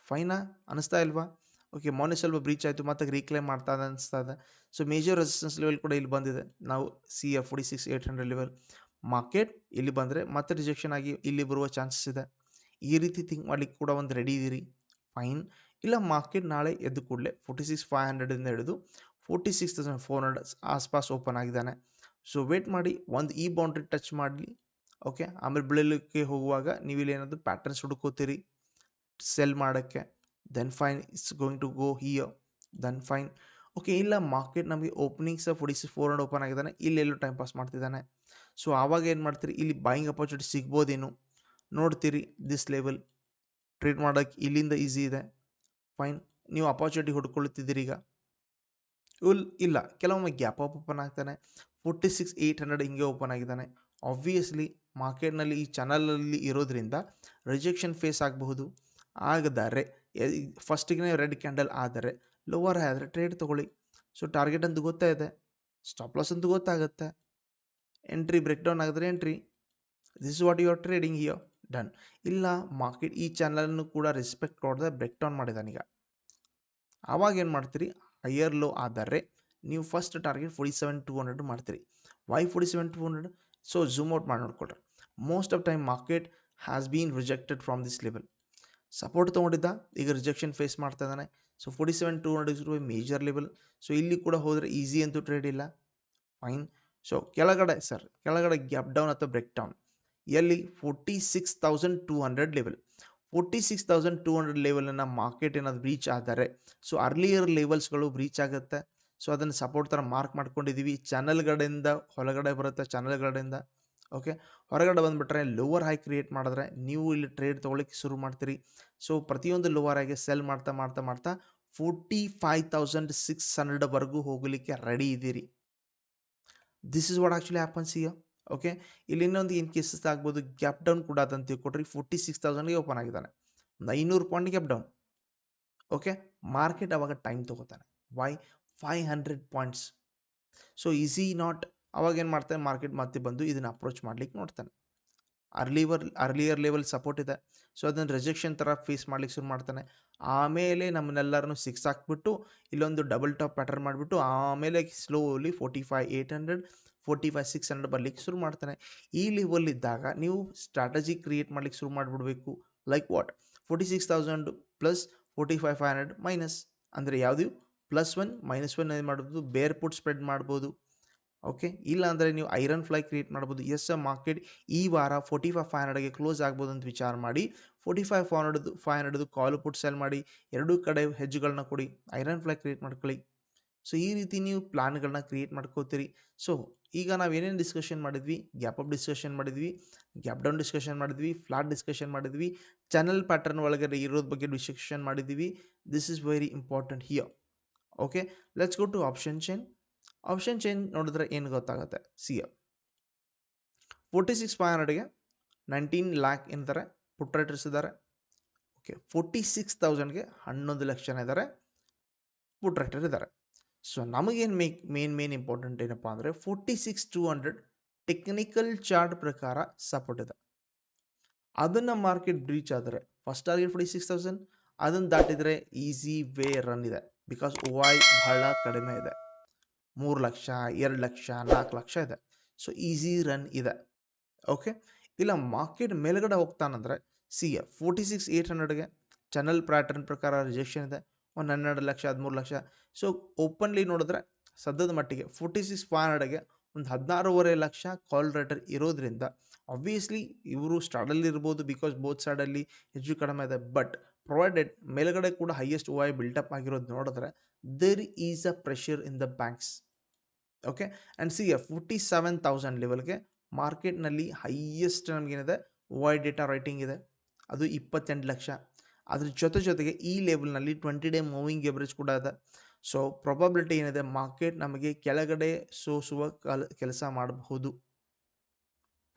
ಫೈನಾ? ಅನಿಸ್ತಾ ಇಲ್ವಾ? ಓಕೆ ಮೊನ್ನೆ ಸ್ವಲ್ಪ ಬ್ರೀಚ್ ಆಯಿತು ಮತ್ತೆ ರೀಕ್ಲೇಮ್ ಮಾಡ್ತಾ ಇದೆ ಅನಿಸ್ತಾ ಇದೆ. ಸೊ ಮೇಜರ್ ರೆಸಿಸ್ಟೆನ್ಸ್ ಲೆವೆಲ್ ಕೂಡ ಇಲ್ಲಿ ಬಂದಿದೆ. ನಾವು see if forty six eight hundred level market ಇಲ್ಲಿ ಬಂದರೆ ಮತ್ತೆ ರಿಜೆಕ್ಷನ್ ಆಗಿ ಇಲ್ಲಿ ಬರುವ ಚಾನ್ಸಸ್ ಇದೆ. ಈ ರೀತಿ ಥಿಂಕ್ ಮಾಡಲಿಕ್ಕೆ ಕೂಡ ಒಂದು ರೆಡಿ ಇದ್ದೀರಿ ಫೈನ್ ಇಲ್ಲ ಮಾರ್ಕೆಟ್ ನಾಳೆ ಎದ್ದು ಕೂಡಲೇ ಫೋರ್ಟಿ ಸಿಕ್ಸ್ ಫೈವ್ ಹಂಡ್ರೆಡಿಂದ ಹಿಡಿದು forty six thousand four hundred ಆಸ್ಪಾಸ್ open ಆಗಿದ್ದಾನೆ. ಸೊ ವೇಟ್ ಮಾಡಿ, ಒಂದು ಈ ಬೌಂಡ್ರಿ ಟಚ್ ಮಾಡಲಿ. ಓಕೆ ಆಮೇಲೆ ಬೆಳಿಲಿಕ್ಕೆ ಹೋಗುವಾಗ ನೀವು ಇಲ್ಲಿ ಏನಾದರೂ ಪ್ಯಾಟರ್ನ್ಸ್ ಹುಡುಕೋತೀರಿ. ಸೆಲ್ ಮಾಡೋಕ್ಕೆ then fine it's going to go here then fine okay ಇಲ್ಲ ಮಾರ್ಕೆಟ್ ನಮಗೆ openings forty six four hundred open ಆಗಿದ್ದಾನೆ ಇಲ್ಲೆಲ್ಲೋ ಟೈಮ್ ಪಾಸ್ ಮಾಡ್ತಿದ್ದಾನೆ. ಸೊ ಆವಾಗ ಏನು ಮಾಡ್ತೀರಿ, ಇಲ್ಲಿ ಬಾಯಿಂಗ್ ಅಪರ್ಚುನಿಟಿ ಸಿಗ್ಬೋದೇನು, ನೋಡ್ತೀರಿ ದಿಸ್ ಲೆವೆಲ್ ಟ್ರೇಡ್ ಮಾಡೋಕ್ಕೆ ಇಲ್ಲಿಂದ ಈಸಿ ಇದೆ. ಫೈನ್ ನೀವು ಅಪಾರ್ಚುನಿಟಿ ಹುಡ್ಕೊಳ್ತಿದ್ದೀರಿ ಈಗ. ಉಲ್, ಇಲ್ಲ, ಕೆಲವೊಮ್ಮೆ ಗ್ಯಾಪ್ ಅಪ್ ಓಪನ್ ಆಗ್ತಾನೆ. ಫೋರ್ಟಿ ಸಿಕ್ಸ್ ಏಯ್ಟ್ ಹಂಡ್ರೆಡ್ ಹಿಂಗೆ ಓಪನ್ ಆಗಿದ್ದಾನೆ. ಆಬ್ವಿಯಸ್ಲಿ ಮಾರ್ಕೆಟ್ನಲ್ಲಿ ಈ ಚಾನಲಲ್ಲಿ ಇರೋದ್ರಿಂದ ರಿಜೆಕ್ಷನ್ ಫೇಸ್ ಆಗಬಹುದು. ಆಗದರೆ ಫಸ್ಟಿಗೆ ರೆಡ್ ಕ್ಯಾಂಡಲ್ ಆದರೆ ಲೋವರ್ ಆದರೆ ಟ್ರೇಡ್ ತೊಗೊಳ್ಳಿ. ಸೊ ಟಾರ್ಗೆಟ್ ಅಂತ ಗೊತ್ತಾಯಿದೆ ಸ್ಟಾಪ್ ಲಾಸ್ ಅಂತ ಗೊತ್ತಾಗುತ್ತೆ. ಎಂಟ್ರಿ ಬ್ರೇಕ್ ಡೌನ್ ಆಗಿದ್ರೆ entry this what you are trading here done ಇಲ್ಲ ಮಾರ್ಕೆಟ್ ಈ ಚಾನಲನ್ನು ಕೂಡ ರೆಸ್ಪೆಕ್ಟ್ ಕೊಡದೆ ಬ್ರೇಕ್ ಡೌನ್ ಮಾಡಿದಾನೀಗ ಆವಾಗ ಏನು ಮಾಡ್ತೀರಿ? ಹೈಯರ್ ಲೋ ಆದರೆ ನೀವು first target forty seven two hundred ಮಾಡ್ತೀರಿ. Why forty seven two hundred so zoom out ಮಾಡಿ ನೋಡ್ಕೊಳ್ರಿ. Most of time market has been rejected from this level support ತೊಗೊಂಡಿದ್ದ, ಈಗ ರಿಜೆಕ್ಷನ್ ಫೇಸ್ ಮಾಡ್ತಾ ಇದ್ದಾನೆ. So forty seven two hundred is major level so ಇಲ್ಲಿ ಕೂಡ ಹೋದರೆ easy ಅಂತೂ trade ಇಲ್ಲ. ಫೈನ್ ಸೊ ಕೆಳಗಡೆ ಸರ್ ಕೆಳಗಡೆ ಗ್ಯಾಪ್ ಡೌನ್ ಅಥವಾ ಬ್ರೇಕ್ ಡೌನ್ ಎಲ್ಲಿ forty six thousand two hundred level forty six thousand two hundred ಲೆವೆಲನ್ನು market ಏನಾದ್ರು ಬ್ರೀಚ್ ಆದರೆ ಸೊ ಅರ್ಲಿಯರ್ ಲೆವೆಲ್ಸ್ಗಳು ಬ್ರೀಚ್ ಆಗುತ್ತೆ. ಸೊ ಅದನ್ನು ಸಪೋರ್ಟ್ ಥರ ಮಾರ್ಕ್ ಮಾಡ್ಕೊಂಡಿದ್ದೀವಿ ಚಾನಲ್ಗಳಿಂದ ಹೊರಗಡೆ ಬರುತ್ತೆ ಚಾನಲ್ಗಳಿಂದ ಓಕೆ ಹೊರಗಡೆ ಬಂದುಬಿಟ್ರೆ ಲೋವರ್ ಹೈ ಕ್ರಿಯೇಟ್ ಮಾಡಿದ್ರೆ ನೀವು ಇಲ್ಲಿ ಟ್ರೇಡ್ ತೊಗೊಳಕ್ಕೆ ಶುರು ಮಾಡ್ತೀರಿ. ಸೊ ಪ್ರತಿಯೊಂದು ಲೋವರ್ ಆಗಿ ಸೆಲ್ ಮಾಡ್ತಾ ಮಾಡ್ತಾ ಮಾಡ್ತಾ ಫೋರ್ಟಿ ಫೈವ್ ತೌಸಂಡ್ ಸಿಕ್ಸ್ ಹಂಡ್ರೆಡ್ವರೆಗೂ ಹೋಗಲಿಕ್ಕೆ ರೆಡಿ ಇದ್ದೀರಿ. This is what actually happens ಇಯ okay ಇಲ್ಲಿ ಇನ್ನೊಂದು ಏನು ಕೇಸಸ್ ಆಗ್ಬೋದು. ಗ್ಯಾಪ್ ಡೌನ್ ಕೂಡ ಅದಂತ ತಿಳ್ಕೊಟ್ರಿ ಫೋರ್ಟಿ ಸಿಕ್ಸ್ ತೌಸಂಡ್ಗೆ ಓಪನ್ ಆಗಿದ್ದಾನೆ. ಒಂದು ಐನೂರು point gap down okay market ಅವಾಗ time ತೊಗೋತಾನೆ. Why five hundred points so easy not ಅವಾಗ ಏನು ಮಾಡ್ತಾನೆ ಮಾರ್ಕೆಟ್ ಮತ್ತೆ ಬಂದು ಇದನ್ನು ಅಪ್ರೋಚ್ ಮಾಡ್ಲಿಕ್ಕೆ ನೋಡ್ತಾನೆ. ಅರ್ಲಿವರ್ ಅರ್ಲಿಯರ್ ಲೆವೆಲ್ ಸಪೋರ್ಟ್ ಇದೆ. ಸೊ ಅದನ್ನು ರಿಜೆಕ್ಷನ್ ಥರ ಫೇಸ್ ಮಾಡ್ಲಿಕ್ಕೆ ಶುರು ಮಾಡ್ತಾನೆ. ಆಮೇಲೆ ನಮ್ಮನ್ನೆಲ್ಲರನ್ನು ಸಿಕ್ಸ್ ಹಾಕ್ಬಿಟ್ಟು, ಇಲ್ಲೊಂದು ಡಬಲ್ ಟಾಪ್ ಪ್ಯಾಟರ್ನ್ ಮಾಡಿಬಿಟ್ಟು, ಆಮೇಲೆ slowly forty five eight hundred forty five six hundred ಬರಲಿಕ್ಕೆ ಶುರು ಮಾಡ್ತಾನೆ. ಈ ಲೆವೆಲ್ ಇದ್ದಾಗ ನೀವು ಸ್ಟ್ರಾಟಜಿ ಕ್ರಿಯೇಟ್ ಮಾಡ್ಲಿಕ್ಕೆ ಶುರು ಮಾಡಿಬಿಡ್ಬೇಕು. Like what forty six thousand plus forty five five hundred minus ಅಂದರೆ ಯಾವುದು? ಪ್ಲಸ್ ಒನ್ ಮೈನಸ್ ಒನ್ ಏನು ಮಾಡ್ಬೋದು ಬೇರ್ ಪುಟ್ ಸ್ಪ್ರೆಡ್ ಮಾಡ್ಬೋದು. ಓಕೆ ಇಲ್ಲ ಅಂದರೆ ನೀವು ಐರನ್ ಫ್ಲೈ ಕ್ರಿಯೇಟ್ ಮಾಡ್ಬೋದು. ಎಸ್ ಮಾರ್ಕೆಟ್ ಈ ವಾರ ಫೋರ್ಟಿ ಫೈವ್ ಫೈವ್ ಹಂಡ್ರೆಡ್ಗೆ ಕ್ಲೋಸ್ ಆಗ್ಬೋದು ಅಂತ ವಿಚಾರ ಮಾಡಿ forty five five hundred five hundred call put sell ಮಾಡಿ, ಎರಡೂ ಕಡೆ ಹೆಜ್ಜುಗಳನ್ನ ಕೊಡಿ, ಐರನ್ ಫ್ಲೈ ಕ್ರಿಯೇಟ್ ಮಾಡ್ಕೊಳ್ಳಿ. ಸೊ ಈ ರೀತಿ ನೀವು ಪ್ಲ್ಯಾನ್ಗಳನ್ನ ಕ್ರಿಯೇಟ್ ಮಾಡ್ಕೋತೀರಿ. ಸೊ ಈಗ ನಾವು ಏನೇನು ಡಿಸ್ಕಷನ್ ಮಾಡಿದ್ವಿ? ಗ್ಯಾಪ್ ಅಪ್ ಡಿಸ್ಕಷನ್ ಮಾಡಿದ್ವಿ ಗ್ಯಾಪ್ ಡೌನ್ ಡಿಸ್ಕಷನ್ ಮಾಡಿದ್ವಿ ಫ್ಲಾಟ್ ಡಿಸ್ಕಷನ್ ಮಾಡಿದ್ವಿ ಚಾನಲ್ ಪ್ಯಾಟರ್ನ್ ಒಳಗಡೆ ಇರೋದ್ರ ಬಗ್ಗೆ ಡಿಸ್ಕಷನ್ ಮಾಡಿದ್ವಿ. This is very important here okay let's go to option chain option change ನೋಡಿದ್ರೆ ಏನು ಗೊತ್ತಾಗುತ್ತೆ? See a forty six five ಹಂಡ್ರೆಡ್ಗೆ nineteen lakh ಏನಂತಾರೆ? ಪುಟ್ ಇದ್ದಾರೆ ಓಕೆ ಫೋರ್ಟಿ ಸಿಕ್ಸ್ ತೌಸಂಡ್ಗೆ ಹನ್ನೊಂದು ಲಕ್ಷ ಜನ ಇದ್ದಾರೆ. ಪುಟ್ ರೈಟರ್ ಇದ್ದಾರೆ. ಸೊ ನಮಗೇನು ಮೇಕ್ ಮೇನ್ ಮೇನ್ ಇಂಪಾರ್ಟೆಂಟ್ ಏನಪ್ಪ ಅಂದರೆ forty six two hundred technical chart ಪ್ರಕಾರ ಸಪೋರ್ಟ್ ಇದೆ. ಅದನ್ನು ಮಾರ್ಕೆಟ್ ಬ್ರೀಚ್ ಆದರೆ first target forty six thousand ಅದನ್ನು ದಾಟಿದರೆ ಈಸಿ ವೇ ರನ್ ಇದೆ. ಬಿಕಾಸ್ ವಾಯ್ ಬಹಳ ಕಡಿಮೆ ಇದೆ. ಮೂರು ಲಕ್ಷ, ಎರಡು ಲಕ್ಷ, ನಾಲ್ಕು ಲಕ್ಷ ಇದೆ. ಸೊ ಈಸಿ ರನ್ ಇದೆ. ಓಕೆ ಇಲ್ಲ ಮಾರ್ಕೆಟ್ ಮೇಲ್ಗಡೆ ಹೋಗ್ತಾನಂದರೆ see a forty six eight ಹಂಡ್ರೆಡ್ಗೆ channel pattern ಪ್ರಕಾರ ರಿಜೆಕ್ಷನ್ ಇದೆ. ಒಂದು ಹನ್ನೆರಡು ಲಕ್ಷ, ಹದಿಮೂರು ಲಕ್ಷ. ಸೊ ಓಪನ್ಲಿ ನೋಡಿದ್ರೆ, ಸದ್ಯದ ಮಟ್ಟಿಗೆ ಫೋರ್ಟಿ ಸಿಕ್ಸ್ ಫೈವ್ ಹಂಡ್ರೆಡ್ಗೆ ಒಂದು ಹದಿನಾರೂವರೆ ಲಕ್ಷ ಕಾಲ್ ರೇಟರ್ ಇರೋದ್ರಿಂದ ಆಬ್ವಿಯಸ್ಲಿ ಇವರು ಸ್ಟಾರ್ಡಲ್ಲಿ ಇರ್ಬೋದು ಬಿಕಾಸ್ ಬೋತ್ ಸೈಡಲ್ಲಿ ಹೆಚ್ಚು ಕಡಿಮೆ ಇದೆ. ಬಟ್ ಪ್ರೊವೈಡೆಡ್ ಮೇಲ್ಗಡೆ ಕೂಡ ಹೈಯೆಸ್ಟ್ ಓ ಐ ಬಿಲ್ಟಪ್ ಆಗಿರೋದು ನೋಡಿದ್ರೆ there is a pressure in the banks okay and see fifty seven thousand ಲೆವೆಲ್ಗೆ ಮಾರ್ಕೆಟ್ನಲ್ಲಿ ಹೈಯೆಸ್ಟ್ ನಮಗೇನಿದೆ ವೈಡ್ ಡೇಟಾ ರೈಟಿಂಗ್ ಇದೆ. ಅದು ಇಪ್ಪತ್ತೆಂಟು ಲಕ್ಷ. ಅದ್ರ ಜೊತೆ ಜೊತೆಗೆ ಈ ಲೆವೆಲ್ನಲ್ಲಿ ಟ್ವೆಂಟಿ ಡೇ ಮೂವಿಂಗ್ ಎವರೇಜ್ ಕೂಡ ಇದೆ. ಸೊ ಪ್ರಾಬಬಿಲಿಟಿ ಏನಿದೆ ಮಾರ್ಕೆಟ್ ನಮಗೆ ಕೆಳಗಡೆ ಸೋಸುವ ಕಲ್ ಕೆಲಸ ಮಾಡಬಹುದು.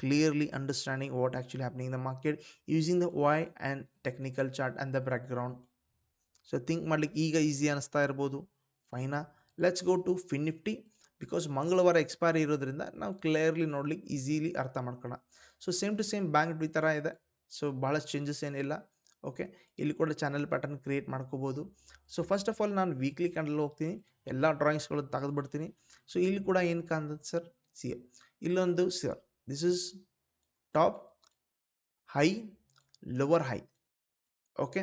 Clearly understanding what actually happening the market using the Y and technical chart and the background so think ಮಾಡ್ಲಿಕ್ಕೆ ಈಗ ಈಸಿ ಅನಿಸ್ತಾ ಇರ್ಬೋದು fine let's go to Fin Nifty because ಮಂಗಳವಾರ ಎಕ್ಸ್ಪೈರಿ ಇರೋದ್ರಿಂದ ನಾವು ಕ್ಲಿಯರ್ಲಿ ನೋಡ್ಲಿಕ್ಕೆ ಈಸಿಲಿ ಅರ್ಥ ಮಾಡ್ಕೊಳ್ಳೋಣ so same to same bank Nifty ಥರ ಇದೆ ಸೊ ಭಾಳಷ್ಟು ಚೇಂಜಸ್ ಏನಿಲ್ಲ ಓಕೆ ಇಲ್ಲಿ ಕೂಡ ಚಾನಲ್ ಪ್ಯಾಟರ್ನ್ ಕ್ರಿಯೇಟ್ ಮಾಡ್ಕೋಬೋದು ಸೊ ಫಸ್ಟ್ ಆಫ್ ಆಲ್ ನಾನು ವೀಕ್ಲಿ ಕ್ಯಾಂಡಲ್ ಹೋಗ್ತೀನಿ ಎಲ್ಲ ಡ್ರಾಯಿಂಗ್ಸ್ಗಳು ತೆಗೆದುಬಿಡ್ತೀನಿ ಸೊ ಇಲ್ಲಿ ಕೂಡ ಏನು ಕಾಣ್ತದೆ ಸರ್ ಸಿ ಇಲ್ಲೊಂದು sir this is top high lower high okay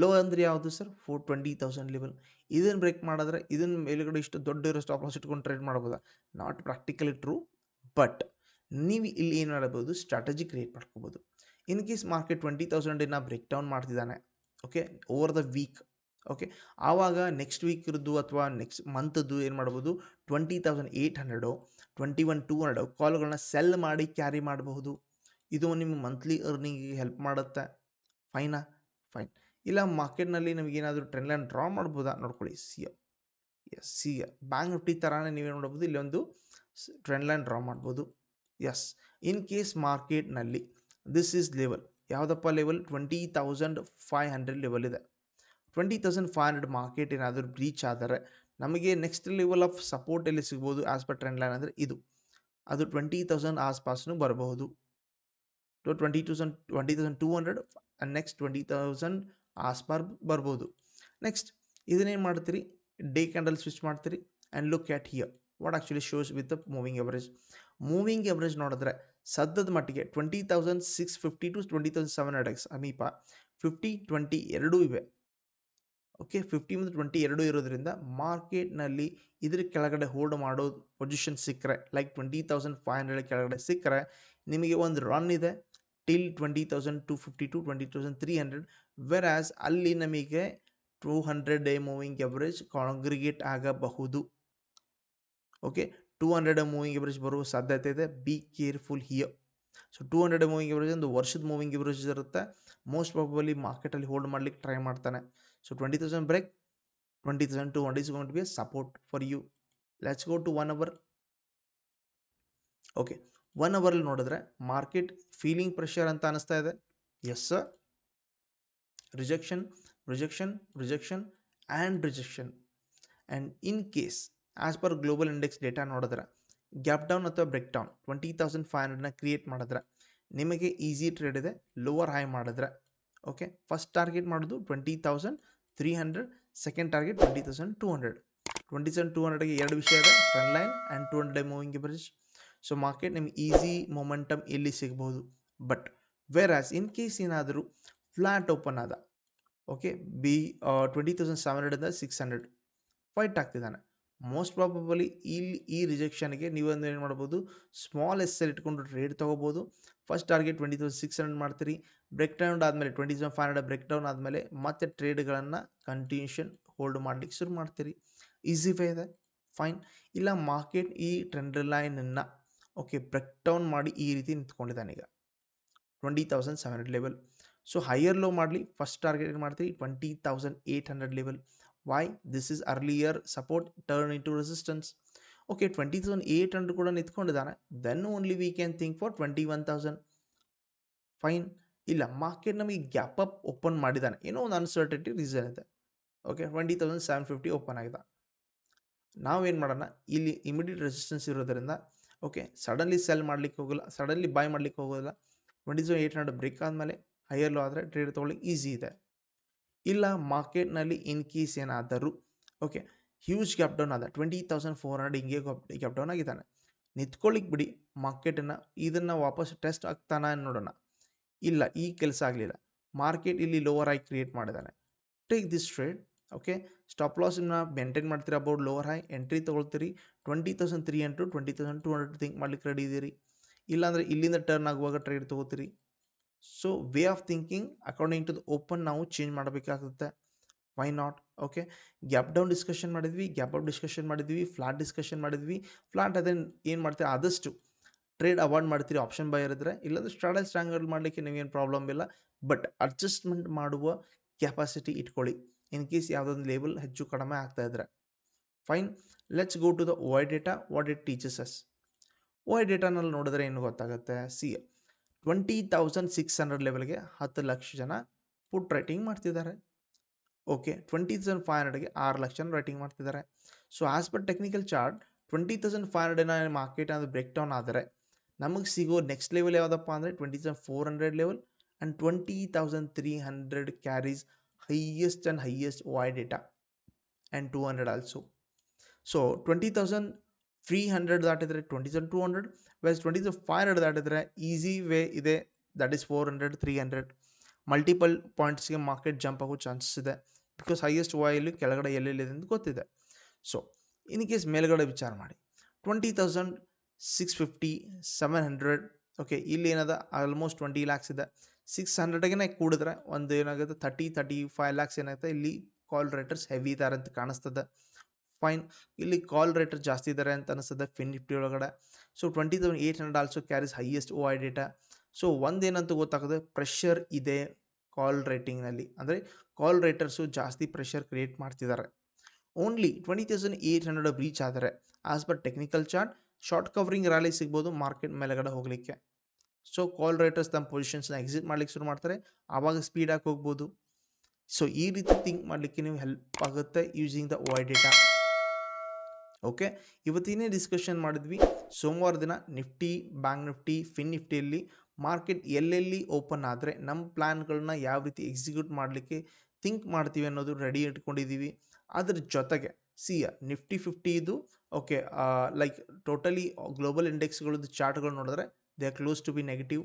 low ಅಂದರೆ ಯಾವುದು sir four twenty thousand level ಇದನ್ನು ಬ್ರೇಕ್ ಮಾಡಿದ್ರೆ ಇದನ್ನು ಮೇಲುಗಡೆ ಇಷ್ಟು ದೊಡ್ಡ ಇರೋ ಸ್ಟಾಪ್ ಲಾಸ್ ಇಟ್ಕೊಂಡು ಟ್ರೇಡ್ ಮಾಡ್ಬೋದಾ? ನಾಟ್ ಪ್ರಾಕ್ಟಿಕಲಿ ಟ್ರೂ ಬಟ್ ನೀವು ಇಲ್ಲಿ ಏನು ಮಾಡ್ಬೋದು? ಸ್ಟ್ರಾಟಜಿ ಕ್ರಿಯೇಟ್ ಮಾಡ್ಕೋಬೋದು. ಇನ್ ಕೇಸ್ ಮಾರ್ಕೆಟ್ ಟ್ವೆಂಟಿ ತೌಸಂಡನ್ನ ಬ್ರೇಕ್ ಡೌನ್ ಮಾಡ್ತಿದ್ದಾನೆ okay over the week okay ಆವಾಗ ನೆಕ್ಸ್ಟ್ ವೀಕ್ ಇರೋದು ಅಥವಾ ನೆಕ್ಸ್ಟ್ ಮಂತದ್ದು ಏನು ಮಾಡ್ಬೋದು? Twenty thousand eight hundred twenty one two hundred ಕಾಲ್ಗಳನ್ನ sell ಮಾಡಿ ಕ್ಯಾರಿ ಮಾಡಬಹುದು. ಇದು ನಿಮ್ಮ ಮಂತ್ಲಿ ಅರ್ನಿಂಗಿಗೆ ಹೆಲ್ಪ್ ಮಾಡುತ್ತೆ. ಫೈನಾ ಫೈನ್ ಇಲ್ಲ ಮಾರ್ಕೆಟ್ನಲ್ಲಿ ನಮಗೇನಾದರೂ ಟ್ರೆಂಡ್ ಲೈನ್ ಡ್ರಾ ಮಾಡ್ಬೋದಾ? ನೋಡ್ಕೊಳ್ಳಿ. See yes see bank Nifty ಥರನೇ ನೀವೇನು ನೋಡ್ಬೋದು. ಇಲ್ಲಿ ಒಂದು ಟ್ರೆಂಡ್ ಲೈನ್ ಡ್ರಾ ಮಾಡ್ಬೋದು. ಎಸ್ ಇನ್ ಕೇಸ್ ಮಾರ್ಕೆಟ್ನಲ್ಲಿ ದಿಸ್ ಈಸ್ ಲೆವೆಲ್ ಯಾವುದಪ್ಪ level twenty thousand five hundred level ಇದೆ. Twenty thousand five hundred market ಏನಾದರೂ ಬ್ರೀಚ್ ಆದರೆ ನಮಗೆ ನೆಕ್ಸ್ಟ್ ಲೆವೆಲ್ ಆಫ್ ಸಪೋರ್ಟ್ ಎಲ್ಲಿ ಸಿಗ್ಬೋದು ಆಸ್ ಪರ್ ಟ್ರೆಂಡ್ ಲೈನ್ ಅಂದರೆ ಇದು. ಅದು ಟ್ವೆಂಟಿ ತೌಸಂಡ್ ಆಸ್ಪಾಸ್ನು ಬರಬಹುದು. To twenty thousand twenty thousand two hundred and next twenty thousand ಆಸ್ಪಾರ್ ಬರ್ಬೋದು ನೆಕ್ಸ್ಟ್ ಇದನ್ನೇನು ಮಾಡ್ತೀರಿ? ಡೇ ಕ್ಯಾಂಡಲ್ ಸ್ವಿಚ್ ಮಾಡ್ತೀರಿ and look at here what actually shows with the moving average moving average ನೋಡಿದ್ರೆ ಸದ್ಯದ ಮಟ್ಟಿಗೆ twenty thousand six fifty to twenty thousand seven hundred X ಅಮೀಪ fifty twenty ಎರಡೂ ಇವೆ. ಓಕೆ ಫಿಫ್ಟಿ ಮತ್ತು ಟ್ವೆಂಟಿ ಎರಡೂ ಇರೋದ್ರಿಂದ ಮಾರ್ಕೆಟ್ನಲ್ಲಿ ಇದ್ರ ಕೆಳಗಡೆ ಹೋಲ್ಡ್ ಮಾಡೋ ಪೊಸಿಷನ್ ಸಿಕ್ಕರೆ. Like twenty thousand five hundred ಕೆಳಗಡೆ ಸಿಕ್ಕರೆ, ನಿಮಗೆ ಒಂದು ರನ್ ಇದೆ till twenty thousand two fifty to twenty thousand three hundred where as ಅಲ್ಲಿ ನಮಗೆ two hundred day moving average congregate ಆಗಬಹುದು. Okay two hundred moving average ಬರುವ ಸಾಧ್ಯತೆ ಇದೆ. Be careful here so two hundred moving average ಒಂದು ವರ್ಷದ moving average ಇರುತ್ತೆ. Most probably ಮಾರ್ಕೆಟಲ್ಲಿ ಹೋಲ್ಡ್ ಮಾಡ್ಲಿಕ್ಕೆ ಟ್ರೈ ಮಾಡ್ತಾನೆ. Twenty thousand two one is gone to be a support for you let's go to one hour okay one ಅವರಲ್ಲಿ ನೋಡಿದ್ರೆ market feeling pressure ಅಂತ ಅನಿಸ್ತಾ ಇದೆ. Yes sir rejection rejection rejection and rejection and in case as per global index data ನೋಡಿದ್ರೆ gap down ಅಥವಾ break down twenty thousand five ಹಂಡ್ರೆಡ್ನ create ಮಾಡಿದ್ರೆ, ನಿಮಗೆ easy trade ಇದೆ ಲೋವರ್ ಹೈ ಮಾಡಿದ್ರೆ ಓಕೆ ಫಸ್ಟ್ ಟಾರ್ಗೆಟ್ ಮಾಡೋದು twenty thousand three hundred second target twenty thousand two hundred twenty thousand two ಹಂಡ್ರೆಡ್ಗೆ ಎರಡು ವಿಷಯ ಇದೆ front line and two hundred moving average so market ನಿಮ್ಗೆ easy momentum ಎಲ್ಲಿ ಸಿಗ್ಬೋದು? But where as in case ಏನಾದರೂ flat open ಆದ okay be twenty thousand seven ಹಂಡ್ರೆಡಿಂದ six hundred fight ಆಗ್ತಿದ್ದಾನೆ. Most probably ಇಲ್ಲಿ ಈ ರಿಜೆಕ್ಷನ್ಗೆ ನೀವೊಂದು ಏನು ಮಾಡ್ಬೋದು ಸ್ಮಾಲ್ ಎಸ್ ಎಲ್ ಇಟ್ಕೊಂಡು ಟ್ರೇಡ್ ತೊಗೋಬೋದು. First target twenty thousand six hundred ಮಾಡ್ತೀರಿ. ಬ್ರೇಕ್ ಡೌನ್ ಆದಮೇಲೆ twenty thousand five hundred break down ಆದಮೇಲೆ ಮತ್ತೆ ಟ್ರೇಡ್ಗಳನ್ನು ಕಂಟಿನ್ಯೂಷನ್ ಹೋಲ್ಡ್ ಮಾಡಲಿಕ್ಕೆ ಶುರು ಮಾಡ್ತೀರಿ. ಈಸಿ ಫೈ ಇದೆ ಫೈನ್ ಇಲ್ಲ ಮಾರ್ಕೆಟ್ ಈ ಟ್ರೆಂಡ್ ಲೈನನ್ನು ಓಕೆ ಬ್ರೇಕ್ ಡೌನ್ ಮಾಡಿ ಈ ರೀತಿ ನಿಂತ್ಕೊಂಡಿದ್ದಾನೀಗ twenty thousand seven hundred level so higher low ಮಾಡಲಿ ಫಸ್ಟ್ ಟಾರ್ಗೆಟ್ ಏನು ಮಾಡ್ತೀರಿ? Twenty thousand eight hundred level support turn into resistance okay twenty thousand eight hundred ಕೂಡ ನಿಂತ್ಕೊಂಡಿದ್ದಾನೆ. Then only we can think for twenty one thousand fine ಇಲ್ಲ market ನಮಗೆ gap up open ಮಾಡಿದ್ದಾನೆ. ಏನೋ ಒಂದು uncertainty reason ಇದೆ. Okay twenty thousand seven fifty open ಆಗಿದೆ. ನಾವೇನು ಮಾಡೋಣ? ಇಲ್ಲಿ ಇಮಿಡಿಯೇಟ್ ರೆಸಿಸ್ಟೆನ್ಸ್ ಇರೋದರಿಂದ ಓಕೆ ಸಡನ್ಲಿ ಸೆಲ್ ಮಾಡ್ಲಿಕ್ಕೆ ಹೋಗಲ್ಲ ಸಡನ್ಲಿ ಬೈ ಮಾಡ್ಲಿಕ್ಕೆ ಹೋಗೋದಿಲ್ಲ. Twenty thousand eight hundred break ಆದಮೇಲೆ ಹೈಯರ್ ಲೋ ಆದರೆ ಟ್ರೇಡ್ ತೊಗೊಳ್ಳಿಕ್ಕೆ ಈಸಿ ಇದೆ. ಇಲ್ಲ ಮಾರ್ಕೆಟ್ನಲ್ಲಿ ಇನ್ ಕೇಸ್ ಏನಾದರೂ, ಓಕೆ, ಹ್ಯೂಜ್ ಗ್ಯಾಪ್ ಡೌನ್ ಆದ ಟ್ವೆಂಟಿ ತೌಸಂಡ್ ಫೋರ್ ಹಂಡ್ರೆಡ್ ಹಿಂಗೆ ಗ್ಯಾಪ್ ಡೌನ್ ಆಗಿದ್ದಾನೆ. ನಿಂತ್ಕೊಳ್ಳಿಕ್ಕೆ ಬಿಡಿ, ಮಾರ್ಕೆಟನ್ನು, ಇದನ್ನು ವಾಪಸ್ ಟೆಸ್ಟ್ ಆಗ್ತಾನ ನೋಡೋಣ. ಇಲ್ಲ, ಈ ಕೆಲಸ ಆಗಲಿಲ್ಲ. ಮಾರ್ಕೆಟ್ ಇಲ್ಲಿ ಲೋವರ್ ಹೈ ಕ್ರಿಯೇಟ್ ಮಾಡಿದ್ದಾನೆ take this trade okay stop ಲಾಸನ್ನ maintain ಮಾಡ್ತೀರಿ about lower high entry ತೊಗೊಳ್ತೀರಿ. Twenty thousand three hundred twenty thousand two hundred think ಮಾಡ್ಲಿಕ್ಕೆ ರೆಡಿ ಇದ್ದೀರಿ ಇಲ್ಲಾಂದರೆ ಇಲ್ಲಿಂದ ಟರ್ನ್ ಆಗುವಾಗ trade ತೊಗೋತೀರಿ. So way of thinking according to the open ನಾವು change ಮಾಡಬೇಕಾಗುತ್ತೆ. Why not okay gap down discussion ಮಾಡಿದ್ವಿ gap up discussion ಮಾಡಿದ್ವಿ flat discussion ಮಾಡಿದ್ವಿ. ಫ್ಲಾಟ್ ಅದನ್ನು ಏನು ಮಾಡ್ತೀವಿ ಆದಷ್ಟು ಟ್ರೇಡ್ ಅವಾಯ್ಡ್ ಮಾಡ್ತೀರಿ ಆಪ್ಷನ್ ಬೈ ಇರಿದ್ರೆ. ಇಲ್ಲಾಂದ್ರೆ ಸ್ಟ್ರಾಟಲ್ ಸ್ಟ್ರಾಂಗಲ್ ಮಾಡಲಿಕ್ಕೆ ನಿಮಗೇನು ಪ್ರಾಬ್ಲಮ್ ಇಲ್ಲ. ಬಟ್ ಅಡ್ಜಸ್ಟ್ಮೆಂಟ್ ಮಾಡುವ ಕೆಪಾಸಿಟಿ ಇಟ್ಕೊಳ್ಳಿ. ಇನ್ ಕೇಸ್ ಯಾವುದೊಂದು ಲೇಬಲ್ ಹೆಚ್ಚು ಕಡಿಮೆ ಆಗ್ತಾ ಇದ್ರೆ. Fine let's go to the Y data what it teaches us Y ಡೇಟಾನಲ್ಲಿ ನೋಡಿದ್ರೆ ಏನು ಗೊತ್ತಾಗುತ್ತೆ? See twenty thousand six hundred ಲೆವೆಲ್ಗೆ ಹತ್ತು ಲಕ್ಷ ಜನ ಪುಟ್ ರೈಟಿಂಗ್ ಮಾಡ್ತಿದ್ದಾರೆ. ಓಕೆ ಟ್ವೆಂಟಿ ತೌಸಂಡ್ ಫೈವ್ ಹಂಡ್ರೆಡ್ಗೆ ಆರು ಲಕ್ಷ ಜನ ರೈಟಿಂಗ್ ಮಾಡ್ತಿದ್ದಾರೆ. So as per technical chart twenty thousand five ಹಂಡ್ರೆಡ್ನ market ಅದು ಬ್ರೇಕ್ ಡೌನ್ ಆದರೆ ನಮಗೆ ಸಿಗೋ ನೆಕ್ಸ್ಟ್ ಲೆವೆಲ್ ಯಾವುದಪ್ಪ ಅಂದರೆ twenty thousand four hundred level and twenty thousand three hundred carries highest and highest Y data and two hundred also so twenty thousand three hundred ದಾಟಿದರೆ twenty two hundred was twenty seven five hundred ದಾಟಿದರೆ easy way ಇದೆ that is four hundred three hundred multiple ಪಾಯಿಂಟ್ಸ್ಗೆ market jump ಆಗೋ chances ಇದೆ because highest ವಾಯಲ್ಲಿ ಕೆಳಗಡೆ ಎಲ್ಲೆಲ್ಲಿದೆ ಅಂತ ಗೊತ್ತಿದೆ. So in case ಮೇಲ್ಗಡೆ ವಿಚಾರ ಮಾಡಿ twenty thousand six fifty seven hundred okay ಇಲ್ಲಿ ಏನದ ಆಲ್ಮೋಸ್ಟ್ ಟ್ವೆಂಟಿ ಲ್ಯಾಕ್ಸ್ ಇದೆ. ಸಿಕ್ಸ್ ಹಂಡ್ರೆಡ್ಗೆ ಕೂಡಿದ್ರೆ ಒಂದು ಏನಾಗುತ್ತೆ ತರ್ಟಿ ತರ್ಟಿ ಫೈವ್ ಲ್ಯಾಕ್ಸ್ ಏನಾಗುತ್ತೆ, ಇಲ್ಲಿ ಕಾಲ್ ರೇಟರ್ಸ್ ಹೆವಿ ಇದ್ದಾರೆ ಅಂತ ಕಾಣಿಸ್ತದೆ. ಫೈನ್ ಇಲ್ಲಿ ಕಾಲ್ ರೇಟರ್ ಜಾಸ್ತಿ ಇದ್ದಾರೆ ಅಂತ ಅನಿಸ್ತದೆ ಫಿನ್ ನಿಫ್ಟಿ ಒಳಗಡೆ. So twenty thousand eight hundred also carries highest O I data so ಒಂದೇನಂತ ಗೊತ್ತಾಗುತ್ತೆ ಪ್ರೆಷರ್ ಇದೆ ಕಾಲ್ ರೇಟಿಂಗ್ನಲ್ಲಿ. ಅಂದರೆ ಕಾಲ್ ರೇಟರ್ಸು ಜಾಸ್ತಿ ಪ್ರೆಷರ್ ಕ್ರಿಯೇಟ್ ಮಾಡ್ತಿದ್ದಾರೆ. Only twenty thousand eight hundred reach ಆದರೆ as per technical chart short covering rally ಸಿಗ್ಬೋದು market ಮೇಲೆಗಡೆ ಹೋಗಲಿಕ್ಕೆ. ಸೊ ಕಾಲ್ ರೈಟರ್ಸ್ ತಮ್ಮ ಪೊಸಿಷನ್ಸ್ನ ಎಕ್ಸಿಟ್ ಮಾಡ್ಲಿಕ್ಕೆ ಶುರು ಮಾಡ್ತಾರೆ. ಆವಾಗ ಸ್ಪೀಡಾಗಿ ಹೋಗ್ಬೋದು. ಸೊ ಈ ರೀತಿ ಥಿಂಕ್ ಮಾಡಲಿಕ್ಕೆ ನೀವು ಹೆಲ್ಪ್ ಆಗುತ್ತೆ using the Y data okay ಇವತ್ತಿನೇ discussion ಮಾಡಿದ್ವಿ. ಸೋಮವಾರ ದಿನ ನಿಫ್ಟಿ, ಬ್ಯಾಂಕ್ ನಿಫ್ಟಿ ಫಿನ್ ನಿಫ್ಟಿಯಲ್ಲಿ ಮಾರ್ಕೆಟ್ ಎಲ್ಲೆಲ್ಲಿ ಓಪನ್ ಆದರೆ ನಮ್ಮ ಪ್ಲ್ಯಾನ್ಗಳನ್ನ ಯಾವ ರೀತಿ ಎಕ್ಸಿಕ್ಯೂಟ್ ಮಾಡಲಿಕ್ಕೆ ಥಿಂಕ್ ಮಾಡ್ತೀವಿ ಅನ್ನೋದು ರೆಡಿ ಇಟ್ಕೊಂಡಿದ್ದೀವಿ ಅದ್ರ ಜೊತೆಗೆ ಸಿ ನಿಫ್ಟಿ ಫಿಫ್ಟಿ ಇದು ಓಕೆ ಲೈಕ್ ಟೋಟಲಿ ಗ್ಲೋಬಲ್ ಇಂಡೆಕ್ಸ್ಗಳದ್ದು ಚಾರ್ಟ್ಗಳು ನೋಡಿದ್ರೆ they are close to be negative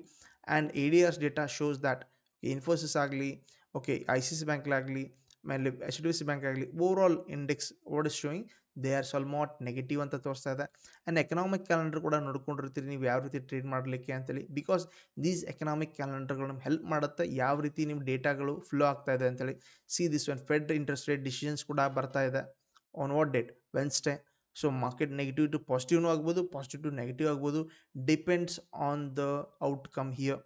and A D Rs data shows that Infosys ಆಗಲಿ ಓಕೆ ಐ ಸಿ ಸಿ ಬ್ಯಾಂಕ್ಲಾಗಲಿ ಆಮೇಲೆ H D F C bank ಆಗಲಿ overall index what is showing they are ಸಲ್ಮಾಟ್ negative ಅಂತ ತೋರಿಸ್ತಾ ಇದೆ. And economic calendar ಕೂಡ ನೋಡ್ಕೊಂಡಿರ್ತೀರಿ ನೀವು ಯಾವ ರೀತಿ ಟ್ರೇಡ್ ಮಾಡಲಿಕ್ಕೆ ಅಂತೇಳಿ. ಬಿಕಾಸ್ ದೀಸ್ ಎಕನಾಮಿಕ್ ಕ್ಯಾಲೆಂಡರ್ಗಳು ನಮ್ಗೆ ಹೆಲ್ಪ್ ಮಾಡುತ್ತೆ ಯಾವ ರೀತಿ ನಿಮ್ಮ ಡೇಟಾಗಳು ಫ್ಲೋ ಆಗ್ತಾ ಇದೆ ಅಂತೇಳಿ. See this one Fed interest rate decisions ಕೂಡ ಬರ್ತಾ ಇದೆ. On what date Wednesday so market negative to ಪಾಸಿಟಿವ್ನೂ ಆಗ್ಬೋದು ಪಾಸಿಟಿವ್ ಟು ನೆಗೆಟಿವ್ ಆಗ್ಬೋದು. Depends on the outcome here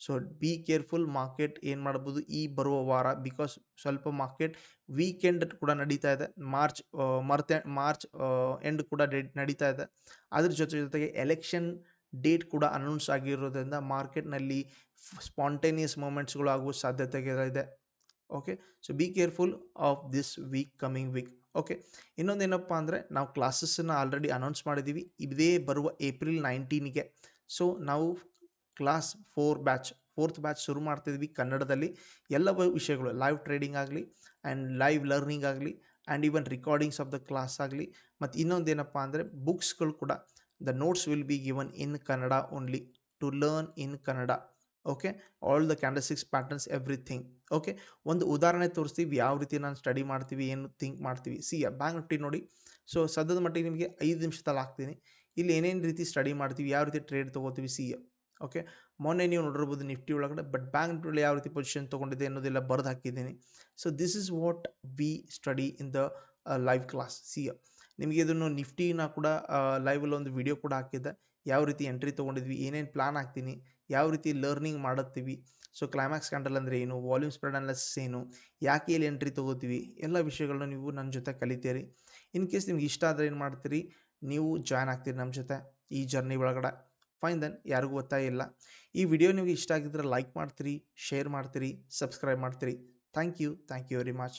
so be careful market ಏನು ಮಾಡ್ಬೋದು? ಈ ಬರುವ ವಾರ ಬಿಕಾಸ್ ಸ್ವಲ್ಪ ಮಾರ್ಕೆಟ್ ವೀಕೆಂಡ್ ಕೂಡ ನಡೀತಾ ಇದೆ. ಮಾರ್ಚ್ ಮರ್ತೆ ಮಾರ್ಚ್ ಎಂಡ್ ಕೂಡ ಡೇಟ್ ನಡೀತಾ ಇದೆ. ಅದ್ರ ಜೊತೆ ಜೊತೆಗೆ ಎಲೆಕ್ಷನ್ ಡೇಟ್ ಕೂಡ ಅನೌನ್ಸ್ ಆಗಿರೋದ್ರಿಂದ ಮಾರ್ಕೆಟ್ನಲ್ಲಿ ಸ್ಪಾಂಟೇನಿಯಸ್ ಮೂಮೆಂಟ್ಸ್ಗಳು ಆಗುವ ಸಾಧ್ಯತೆಗಳಿದೆ okay so be careful of this week coming week okay ಇನ್ನೊಂದೇನಪ್ಪ ಅಂದರೆ, ನಾವು ಕ್ಲಾಸಸ್ಸನ್ನು ಆಲ್ರೆಡಿ ಅನೌನ್ಸ್ ಮಾಡಿದ್ದೀವಿ ಇದೇ ಬರುವ ಏಪ್ರಿಲ್ ನೈನ್ಟೀನಿಗೆ ಸೊ ನಾವು class four batch fourth batch ಶುರು ಮಾಡ್ತಿದ್ವಿ ಕನ್ನಡದಲ್ಲಿ. ಎಲ್ಲ ವಿಷಯಗಳು ಲೈವ್ ಟ್ರೇಡಿಂಗ್ ಆಗಲಿ ಆ್ಯಂಡ್ ಲೈವ್ ಲರ್ನಿಂಗ್ ಆಗಲಿ and even recordings of the class ಆಗಲಿ. ಮತ್ತು ಇನ್ನೊಂದೇನಪ್ಪ ಅಂದರೆ ಬುಕ್ಸ್ಗಳು ಕೂಡ the notes will be given in Kannada only to learn in Kannada okay all the candlesticks patterns everything okay ಒಂದು ಉದಾಹರಣೆ ತೋರಿಸ್ತೀವಿ, ಯಾವ ರೀತಿ ನಾನು ಸ್ಟಡಿ ಮಾಡ್ತೀವಿ, ಏನು ಥಿಂಕ್ ಮಾಡ್ತೀವಿ. ಸಿ ಬ್ಯಾಂಕ್ ನಿಫ್ಟಿ ನೋಡಿ. ಸೊ ಸದ್ಯದ ಮಟ್ಟಿಗೆ ನಿಮಗೆ ಐದು ನಿಮಿಷದಲ್ಲಿ ಹಾಕ್ತೀನಿ. ಇಲ್ಲಿ ಏನೇನು ರೀತಿ ಸ್ಟಡಿ ಮಾಡ್ತೀವಿ, ಯಾವ ರೀತಿ ಟ್ರೇಡ್ ತೊಗೋತೀವಿ ಸಿ ಓಕೆ ಮೊನ್ನೆ ನೀವು ನೋಡಿರ್ಬೋದು ನಿಫ್ಟಿ ಒಳಗಡೆ ಬಟ್ ಬ್ಯಾಂಕ್ ನಿಫ್ಟಿಯಲ್ಲಿ ಯಾವ ರೀತಿ ಪೊಸಿಷನ್ ತೊಗೊಂಡಿದೆ ಅನ್ನೋದೆಲ್ಲ ಬರೆದು ಹಾಕಿದ್ದೀನಿ. So this is what we study in the live class see ನಿಮಗೆ ಇದನ್ನು ನಿಫ್ಟಿನ ಕೂಡ ಲೈವಲ್ಲಿ ಒಂದು ವಿಡಿಯೋ ಕೂಡ ಹಾಕಿದ್ದೆ. ಯಾವ ರೀತಿ ಎಂಟ್ರಿ ತೊಗೊಂಡಿದ್ವಿ, ಏನೇನು ಪ್ಲಾನ್ ಹಾಕ್ತೀನಿ, ಯಾವ ರೀತಿ ಲರ್ನಿಂಗ್ ಮಾಡುತ್ತೀವಿ. ಸೊ ಕ್ಲೈಮ್ಯಾಕ್ಸ್ ಕ್ಯಾಂಡಲ್ ಅಂದರೆ ಏನು ವಾಲ್ಯೂಮ್ ಸ್ಪ್ರೆಡ್ ಅನಾಲಿಸಿಸ್ ಏನು, ಯಾಕೆ ಇಲ್ಲಿ ಎಂಟ್ರಿ ತೊಗೋತೀವಿ, ಎಲ್ಲ ವಿಷಯಗಳನ್ನ ನೀವು ನನ್ನ ಜೊತೆ ಕಲಿತೀರಿ. ಇನ್ ಕೇಸ್ ನಿಮ್ಗೆ ಇಷ್ಟ ಆದರೆ ಏನು ಮಾಡ್ತೀರಿ, ನೀವು ಜಾಯ್ನ್ ಆಗ್ತೀರಿ ನಮ್ಮ ಜೊತೆ ಈ ಜರ್ನಿ ಒಳಗಡೆ. ಫೈನ್ ದೆನ್ ಯಾರಿಗೂ ಇಲ್ಲ. ಈ ವಿಡಿಯೋ ನಿಮಗೆ ಇಷ್ಟ ಆಗಿದ್ದರೆ ಲೈಕ್ ಮಾಡ್ತೀರಿ, ಶೇರ್ ಮಾಡ್ತೀರಿ, ಸಬ್ಸ್ಕ್ರೈಬ್ ಮಾಡ್ತೀರಿ. Thank you thank you very much.